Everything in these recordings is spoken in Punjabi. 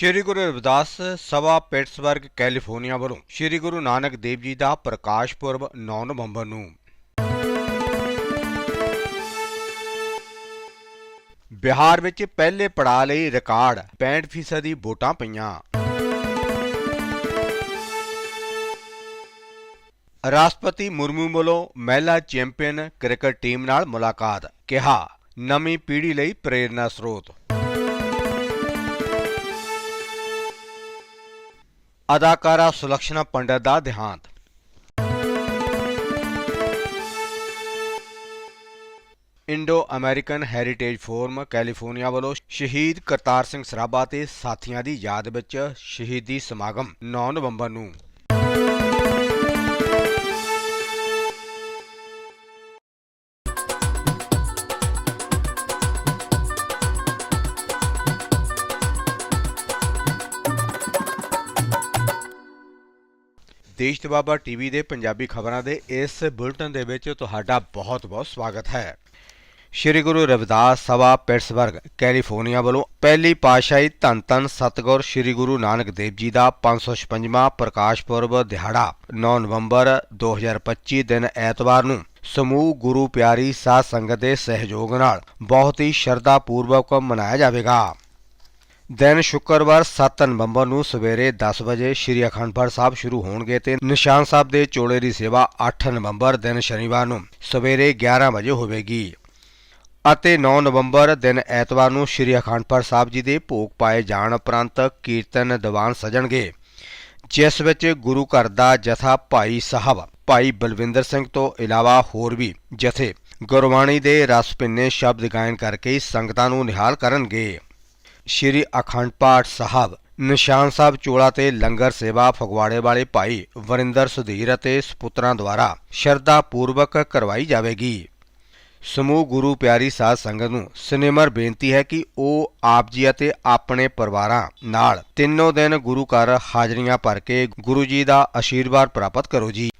ਸ਼੍ਰੀ ਗੁਰੂ ਰਵਿਦਾਸ ਸਭਾ ਪਿਟਸਬਰਗ ਕੈਲੀਫੋਰਨੀਆ ਵੱਲੋਂ ਸ਼੍ਰੀ ਗੁਰੂ ਨਾਨਕ ਦੇਵ ਜੀ ਦਾ ਪ੍ਰਕਾਸ਼ ਪੁਰਬ 9 ਨਵੰਬਰ ਨੂੰ। ਬਿਹਾਰ ਵਿੱਚ ਪਹਿਲੇ ਪੜਾਅ ਲਈ ਰਿਕਾਰਡ 65% ਦੀ ਵੋਟਾਂ ਪਈਆਂ। ਰਾਸ਼ਟਰਪਤੀ ਮੁਰਮੂ ਵੱਲੋਂ ਮਹਿਲਾ ਚੈਂਪੀਅਨ ਕ੍ਰਿਕਟ ਟੀਮ ਨਾਲ ਮੁਲਾਕਾਤ, ਕਿਹਾ, ਨਵੀਂ ਪੀੜ੍ਹੀ ਲਈ ਪ੍ਰੇਰਨਾ ਸਰੋਤ। ਅਦਾਕਾਰਾ ਸੁਲਕਸ਼ਨਾ ਪੰਡਤ ਦਾ ਦੇਹਾਂਤ। Indo American heritage forum California ਵੱਲੋਂ ਸ਼ਹੀਦ ਕਰਤਾਰ ਸਿੰਘ ਸਰਾਭਾ ਤੇ ਸਾਥੀਆਂ ਦੀ ਯਾਦ ਵਿੱਚ ਸ਼ਹੀਦੀ ਸਮਾਗਮ 9 ਨਵੰਬਰ ਨੂੰ ਦੇਸ਼ ਬਾਬਾ ਟੀਵੀ ਦੇ ਪੰਜਾਬੀ ਖਬਰਾਂ ਦੇ ਇਸ ਬੁਲਟਨ ਦੇ ਵਿੱਚ ਤੁਹਾਡਾ ਬਹੁਤ-ਬਹੁਤ ਸਵਾਗਤ ਹੈ। ਸ਼੍ਰੀ ਗੁਰੂ ਰਵਿਦਾਸ ਸਭਾ ਪਿਟਸਬਰਗ, ਕੈਲੀਫੋਰਨੀਆ ਵੱਲੋਂ ਪਹਿਲੀ ਪਾਤਸ਼ਾਹੀ ਧੰਨ ਧੰਨ ਸਤਿਗੁਰ ਸ਼੍ਰੀ ਗੁਰੂ ਨਾਨਕ ਦੇਵ ਜੀ ਦਾ 556ਵਾਂ ਪ੍ਰਕਾਸ਼ ਪੁਰਬ ਦਿਹਾੜਾ 9 ਨਵੰਬਰ 2025 ਦਿਨ ਐਤਵਾਰ ਨੂੰ ਸਮੂਹ ਗੁਰੂ ਪਿਆਰੀ ਸਾਧ ਸੰਗਤ ਦੇ ਸਹਿਯੋਗ ਨਾਲ ਬਹੁਤ ਹੀ ਸ਼ਰਧਾ ਪੂਰਵਕ ਮਨਾਇਆ ਜਾਵੇਗਾ। ਦਿਨ ਸ਼ੁੱਕਰਵਾਰ 7 ਨਵੰਬਰ ਨੂੰ ਸਵੇਰੇ 10 ਵਜੇ ਸ਼੍ਰੀ ਅਖੰਡ ਸਾਹਿਬ ਸ਼ੁਰੂ ਹੋਣਗੇ ਤੇ ਨਿਸ਼ਾਨ ਸਾਹਿਬ ਦੇ ਚੋਲੇ ਦੀ ਸੇਵਾ 8 ਨਵੰਬਰ ਦਿਨ ਸ਼ਨੀਵਾਰ ਨੂੰ ਸਵੇਰੇ 11 ਵਜੇ ਹੋਵੇਗੀ। ਅਤੇ 9 ਨਵੰਬਰ ਦਿਨ ਐਤਵਾਰ ਨੂੰ ਸ਼੍ਰੀ ਅਖੰਡ ਸਾਹਿਬ ਜੀ ਦੇ ਭੋਗ ਪਾਏ ਜਾਣ ਉਪਰੰਤ ਕੀਰਤਨ ਦੀਵਾਨ ਸਜਣਗੇ, ਜਿਸ ਵਿੱਚ ਗੁਰੂ ਘਰ ਦਾ ਜਥਾ ਭਾਈ ਸਾਹਿਬ, ਭਾਈ ਬਲਵਿੰਦਰ ਸਿੰਘ ਤੋਂ ਇਲਾਵਾ ਹੋਰ ਵੀ ਜਥੇ ਗੁਰਬਾਣੀ ਦੇ ਰਸ ਭਿੰਨੇ ਸ਼ਬਦ ਗਾਇਨ ਕਰਕੇ ਸੰਗਤਾਂ ਨੂੰ ਨਿਹਾਲ ਕਰਨਗੇ। ਸ਼੍ਰੀ ਅਖੰਡ ਪਾਠ ਸਾਹਿਬ, ਨਿਸ਼ਾਨ ਸਾਹਿਬ ਚੋਲਾ ਤੇ ਲੰਗਰ ਸੇਵਾ ਫਗਵਾੜੇ ਵਾਲੇ ਭਾਈ ਵਰਿੰਦਰ ਸੁਧੀਰ ਅਤੇ ਸਪੁੱਤਰਾਂ ਦੁਆਰਾ ਸ਼ਰਧਾ ਪੂਰਵਕ ਕਰਵਾਈ ਜਾਵੇਗੀ। ਸਮੂਹ ਗੁਰੂ ਪਿਆਰੀ ਸਾਧ ਸੰਗਤ ਨੂੰ ਸਿਨੇਮਰ ਬੇਨਤੀ ਹੈ ਕਿ ਉਹ ਆਪ ਜੀ ਅਤੇ ਆਪਣੇ ਪਰਿਵਾਰਾਂ ਨਾਲ ਤਿੰਨੋਂ ਦਿਨ ਗੁਰੂ ਘਰ ਹਾਜ਼ਰੀਆਂ ਭਰ ਕੇ ਗੁਰੂ ਜੀ ਦਾ ਆਸ਼ੀਰਵਾਦ ਪ੍ਰਾਪਤ ਕਰੋ ਜੀ।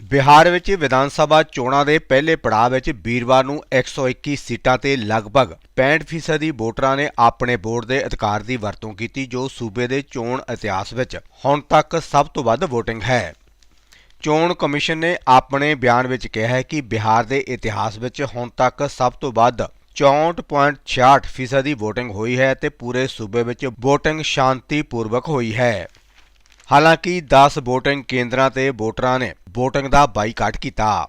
ਬਿਹਾਰ ਵਿੱਚ ਵਿਧਾਨ ਸਭਾ ਚੋਣਾਂ ਦੇ ਪਹਿਲੇ ਪੜਾਅ ਵਿੱਚ ਵੀਰਵਾਰ ਨੂੰ 121 ਸੀਟਾਂ ਤੇ ਲਗਭਗ 65% ਦੀ ਵੋਟਰਾਂ ਨੇ ਆਪਣੇ ਵੋਟ ਦੇ ਅਧਿਕਾਰ ਦੀ ਵਰਤੋਂ ਕੀਤੀ, ਜੋ ਸੂਬੇ ਦੇ ਚੋਣ ਇਤਿਹਾਸ ਵਿੱਚ ਹੁਣ ਤੱਕ ਸਭ ਤੋਂ ਵੱਧ VOTING ਹੈ। ਚੋਣ ਕਮਿਸ਼ਨ ਨੇ ਆਪਣੇ ਬਿਆਨ ਵਿੱਚ ਕਿਹਾ ਹੈ ਕਿ ਬਿਹਾਰ ਦੇ ਇਤਿਹਾਸ ਵਿੱਚ ਹੁਣ ਤੱਕ ਸਭ ਤੋਂ ਵੱਧ 64.66% ਦੀ VOTING ਹੋਈ ਹੈ ਤੇ ਪੂਰੇ ਸੂਬੇ ਵਿੱਚ VOTING ਸ਼ਾਂਤੀਪੂਰਵਕ ਹੋਈ ਹੈ। ਹਾਲਾਂਕਿ 10 VOTING ਕੇਂਦਰਾਂ ਤੇ ਵੋਟਰਾਂ ਨੇ VOTING ਦਾ ਬਾਈਕਾਟ ਕੀਤਾ।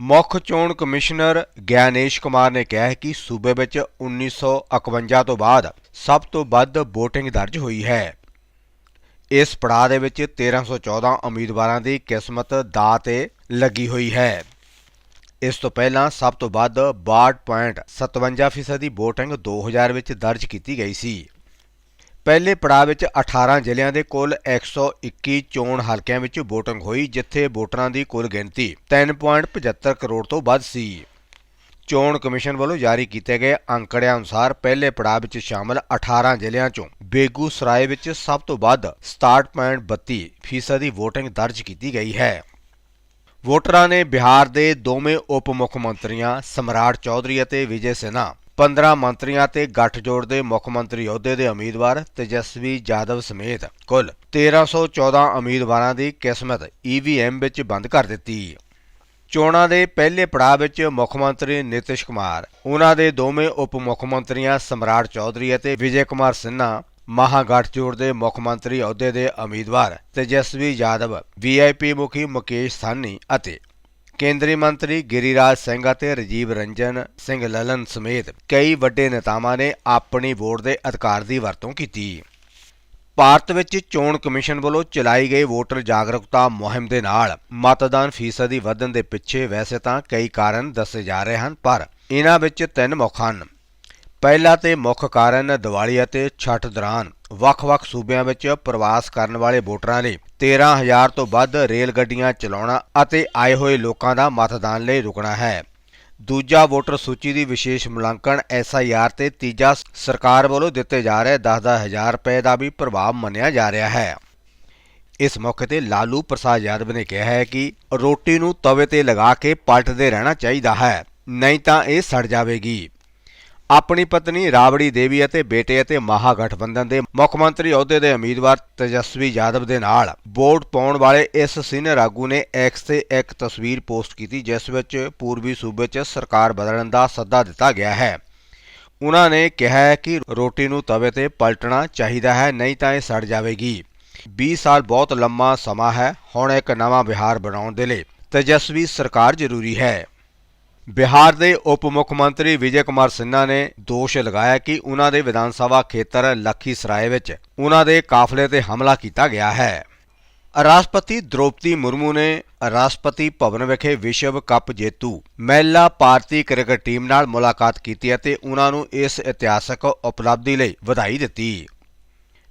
ਮੁੱਖ ਚੋਣ ਕਮਿਸ਼ਨਰ ਗਿਆਨੇਸ਼ ਕੁਮਾਰ ਨੇ ਕਿਹਾ ਕਿ ਸੂਬੇ ਵਿੱਚ 1951 ਤੋਂ ਬਾਅਦ ਸਭ ਤੋਂ ਵੱਧ VOTING ਦਰਜ ਹੋਈ ਹੈ। ਇਸ ਪੜਾਅ ਦੇ ਵਿੱਚ 1314 ਉਮੀਦਵਾਰਾਂ ਦੀ ਕਿਸਮਤ ਦਾ ਤੇ ਲੱਗੀ ਹੋਈ ਹੈ। ਇਸ ਤੋਂ ਪਹਿਲਾਂ ਸਭ ਤੋਂ ਵੱਧ 62.57% ਦੀ VOTING 2000 ਵਿੱਚ ਦਰਜ ਕੀਤੀ ਗਈ ਸੀ। ਪਹਿਲੇ ਪੜਾਅ ਵਿੱਚ 18 ਜ਼ਿਲ੍ਹਿਆਂ ਦੇ ਕੁੱਲ 121 ਚੋਣ ਹਲਕਿਆਂ ਵਿੱਚ VOTING ਹੋਈ, ਜਿੱਥੇ ਵੋਟਰਾਂ ਦੀ ਕੁੱਲ ਗਿਣਤੀ 3.75 ਕਰੋੜ ਤੋਂ ਵੱਧ ਸੀ। ਚੋਣ ਕਮਿਸ਼ਨ ਵੱਲੋਂ ਜਾਰੀ ਕੀਤੇ ਗਏ ਅੰਕੜਿਆਂ ਅਨੁਸਾਰ ਪਹਿਲੇ ਪੜਾਅ ਵਿੱਚ ਸ਼ਾਮਲ 18 ਜ਼ਿਲ੍ਹਿਆਂ ਚੋਂ ਬੇਗੂਸਰਾਏ ਵਿੱਚ ਸਭ ਤੋਂ ਵੱਧ 67.32% ਫੀਸਦੀ ਦੀ VOTING ਦਰਜ ਕੀਤੀ ਗਈ ਹੈ। ਵੋਟਰਾਂ ਨੇ ਬਿਹਾਰ ਦੇ ਦੋਵੇਂ ਉਪ ਮੁੱਖ ਮੰਤਰੀਆਂ ਸਮਰਾਟ ਚੌਧਰੀ ਅਤੇ ਵਿਜੇ ਸਿਨਹਾ 15 ਮੰਤਰੀਆਂ ਤੇ ਗੱਠਜੋੜ ਦੇ ਮੁੱਖ ਮੰਤਰੀ ਅਹੁਦੇ ਦੇ ਉਮੀਦਵਾਰ ਤੇਜਸਵੀ ਜਾਦਵ ਸਮੇਤ ਕੁੱਲ 1314 ਉਮੀਦਵਾਰਾਂ ਦੀ ਕਿਸਮਤ EVM ਵਿੱਚ ਬੰਦ ਕਰ ਦਿੱਤੀ। ਚੋਣਾਂ ਦੇ ਪਹਿਲੇ ਪੜਾਅ ਵਿੱਚ ਮੁੱਖ ਮੰਤਰੀ ਨਿਤਿਸ਼ ਕੁਮਾਰ ਉਹਨਾਂ ਦੇ ਦੋਵੇਂ ਉਪ ਮੁੱਖ ਮੰਤਰੀਆਂ ਸਮਰਾਟ ਚੌਧਰੀ ਅਤੇ ਵਿਜੇ ਕੁਮਾਰ ਸਿਨਹਾ ਮਹਾਗਠਜੋੜ ਦੇ ਮੁੱਖ ਮੰਤਰੀ ਅਹੁਦੇ ਦੇ ਉਮੀਦਵਾਰ ਤੇਜਸਵੀ ਯਾਦਵ ਵੀਆਈਪੀ ਮੁਖੀ ਮੁਕੇਸ਼ ਸਾਨੀ ਅਤੇ ਕੇਂਦਰੀ ਮੰਤਰੀ ਗਿਰੀਰਾਜ ਸਿੰਘ ਅਤੇ ਰਜੀਵ ਰੰਜਨ ਸਿੰਘ ਲਲਨ ਸਮੇਤ ਕਈ ਵੱਡੇ ਨੇਤਾਵਾਂ ਨੇ ਆਪਣੀ ਵੋਟ ਦੇ ਅਧਿਕਾਰ ਦੀ ਵਰਤੋਂ ਕੀਤੀ। ਭਾਰਤ ਵਿੱਚ ਚੋਣ ਕਮਿਸ਼ਨ ਵੱਲੋਂ ਚਲਾਈ ਗਈ ਵੋਟਰ ਜਾਗਰੂਕਤਾ ਮੁਹਿੰਮ ਦੇ ਨਾਲ ਮਤਦਾਨ ਫੀਸਦੀ ਵਧਣ ਦੇ ਪਿੱਛੇ ਵੈਸੇ ਤਾਂ ਕਈ ਕਾਰਨ ਦੱਸੇ ਜਾ ਰਹੇ ਹਨ, ਪਰ ਇਹਨਾਂ ਵਿੱਚ ਤਿੰਨ ਮੁੱਖ ਹਨ। ਪਹਿਲਾ ਤੇ ਮੁੱਖ ਕਾਰਨ ਦੀਵਾਲੀ ਅਤੇ ਛਠ ਦੌਰਾਨ ਵੱਖ-ਵੱਖ ਸੂਬਿਆਂ ਵਿੱਚ ਪ੍ਰਵਾਸ ਕਰਨ ਵਾਲੇ ਵੋਟਰਾਂ ਲਈ 13000 ਤੋਂ ਵੱਧ ਰੇਲ ਗੱਡੀਆਂ ਚਲਾਉਣਾ ਅਤੇ ਆਏ ਹੋਏ ਲੋਕਾਂ ਦਾ ਮਤਦਾਨ ਲਈ ਰੁਕਣਾ ਹੈ। ਦੂਜਾ ਵੋਟਰ ਸੂਚੀ ਦੀ ਵਿਸ਼ੇਸ਼ ਮੁਲਾਂਕਣ ਐਸਆਈਆਰ ਤੇ ਤੀਜਾ ਸਰਕਾਰ ਵੱਲੋਂ ਦਿੱਤੇ ਜਾ ਰਹੇ 10-10000 ਰੁਪਏ ਦਾ ਵੀ ਪ੍ਰਭਾਵ ਮੰਨਿਆ ਜਾ ਰਿਹਾ ਹੈ। ਇਸ ਮੌਕੇ ਤੇ ਲਾਲੂ ਪ੍ਰਸਾਦ ਯਾਦਵ ਨੇ ਕਿਹਾ ਹੈ ਕਿ ਰੋਟੀ ਨੂੰ ਤਵੇ ਤੇ ਲਗਾ ਕੇ ਪਲਟਦੇ ਰਹਿਣਾ ਚਾਹੀਦਾ ਹੈ, ਨਹੀਂ ਤਾਂ ਇਹ ਸੜ ਜਾਵੇਗੀ। ਆਪਣੀ ਪਤਨੀ ਰਾਵੜੀ ਦੇਵੀ ਅਤੇ ਬੇਟੇ ਅਤੇ ਮਹਾਗਠਬੰਧਨ ਦੇ ਮੁੱਖ ਮੰਤਰੀ ਅਹੁਦੇ ਦੇ ਉਮੀਦਵਾਰ ਤੇਜਸਵੀ ਯਾਦਵ ਦੇ ਨਾਲ ਵੋਟ ਪਾਉਣ ਵਾਲੇ ਇਸ ਸੀਨੀਅਰ ਆਗੂ ਨੇ ਐਕਸ ਤੇ ਇੱਕ ਤਸਵੀਰ ਪੋਸਟ ਕੀਤੀ, ਜਿਸ ਵਿੱਚ ਪੂਰਬੀ ਸੂਬੇ 'ਚ ਸਰਕਾਰ ਬਦਲਣ ਦਾ ਸੱਦਾ ਦਿੱਤਾ ਗਿਆ ਹੈ। ਉਹਨਾਂ ਨੇ ਕਿਹਾ ਹੈ ਕਿ ਰੋਟੀ ਨੂੰ ਤਵੇ ਤੇ ਪਲਟਣਾ ਚਾਹੀਦਾ ਹੈ, ਨਹੀਂ ਤਾਂ ਇਹ ਸੜ ਜਾਵੇਗੀ। 20 ਸਾਲ ਬਹੁਤ ਲੰਮਾ ਸਮਾਂ ਹੈ, ਹੁਣ ਇੱਕ ਨਵਾਂ ਵਿਹਾਰ ਬਣਾਉਣ ਦੇ ਲਈ ਤੇਜਸਵੀ ਸਰਕਾਰ ਜ਼ਰੂਰੀ ਹੈ। ਬਿਹਾਰ ਦੇ ਉਪ ਮੁੱਖ ਮੰਤਰੀ ਵਿਜੇ ਕੁਮਾਰ ਸਿੰਨਾ ਨੇ ਦੋਸ਼ ਲਗਾਇਆ ਕਿ ਉਹਨਾਂ ਦੇ ਵਿਧਾਨ ਸਭਾ ਖੇਤਰ ਲੱਖੀਸਰਾਏ ਵਿੱਚ ਉਹਨਾਂ ਦੇ ਕਾਫਲੇ ਤੇ ਹਮਲਾ ਕੀਤਾ ਗਿਆ ਹੈ। ਰਾਸ਼ਟਰਪਤੀ ਦ੍ਰੋਪਦੀ ਮੁਰਮੂ ਨੇ ਰਾਸ਼ਟਰਪਤੀ ਭਵਨ ਵਿਖੇ ਵਿਸ਼ਵ ਕੱਪ ਜੇਤੂ ਮਹਿਲਾ ਭਾਰਤੀ ਕ੍ਰਿਕਟ ਟੀਮ ਨਾਲ ਮੁਲਾਕਾਤ ਕੀਤੀ ਅਤੇ ਉਹਨਾਂ ਨੂੰ ਇਸ ਇਤਿਹਾਸਕ ਉਪਲਬਧੀ ਲਈ ਵਧਾਈ ਦਿੱਤੀ।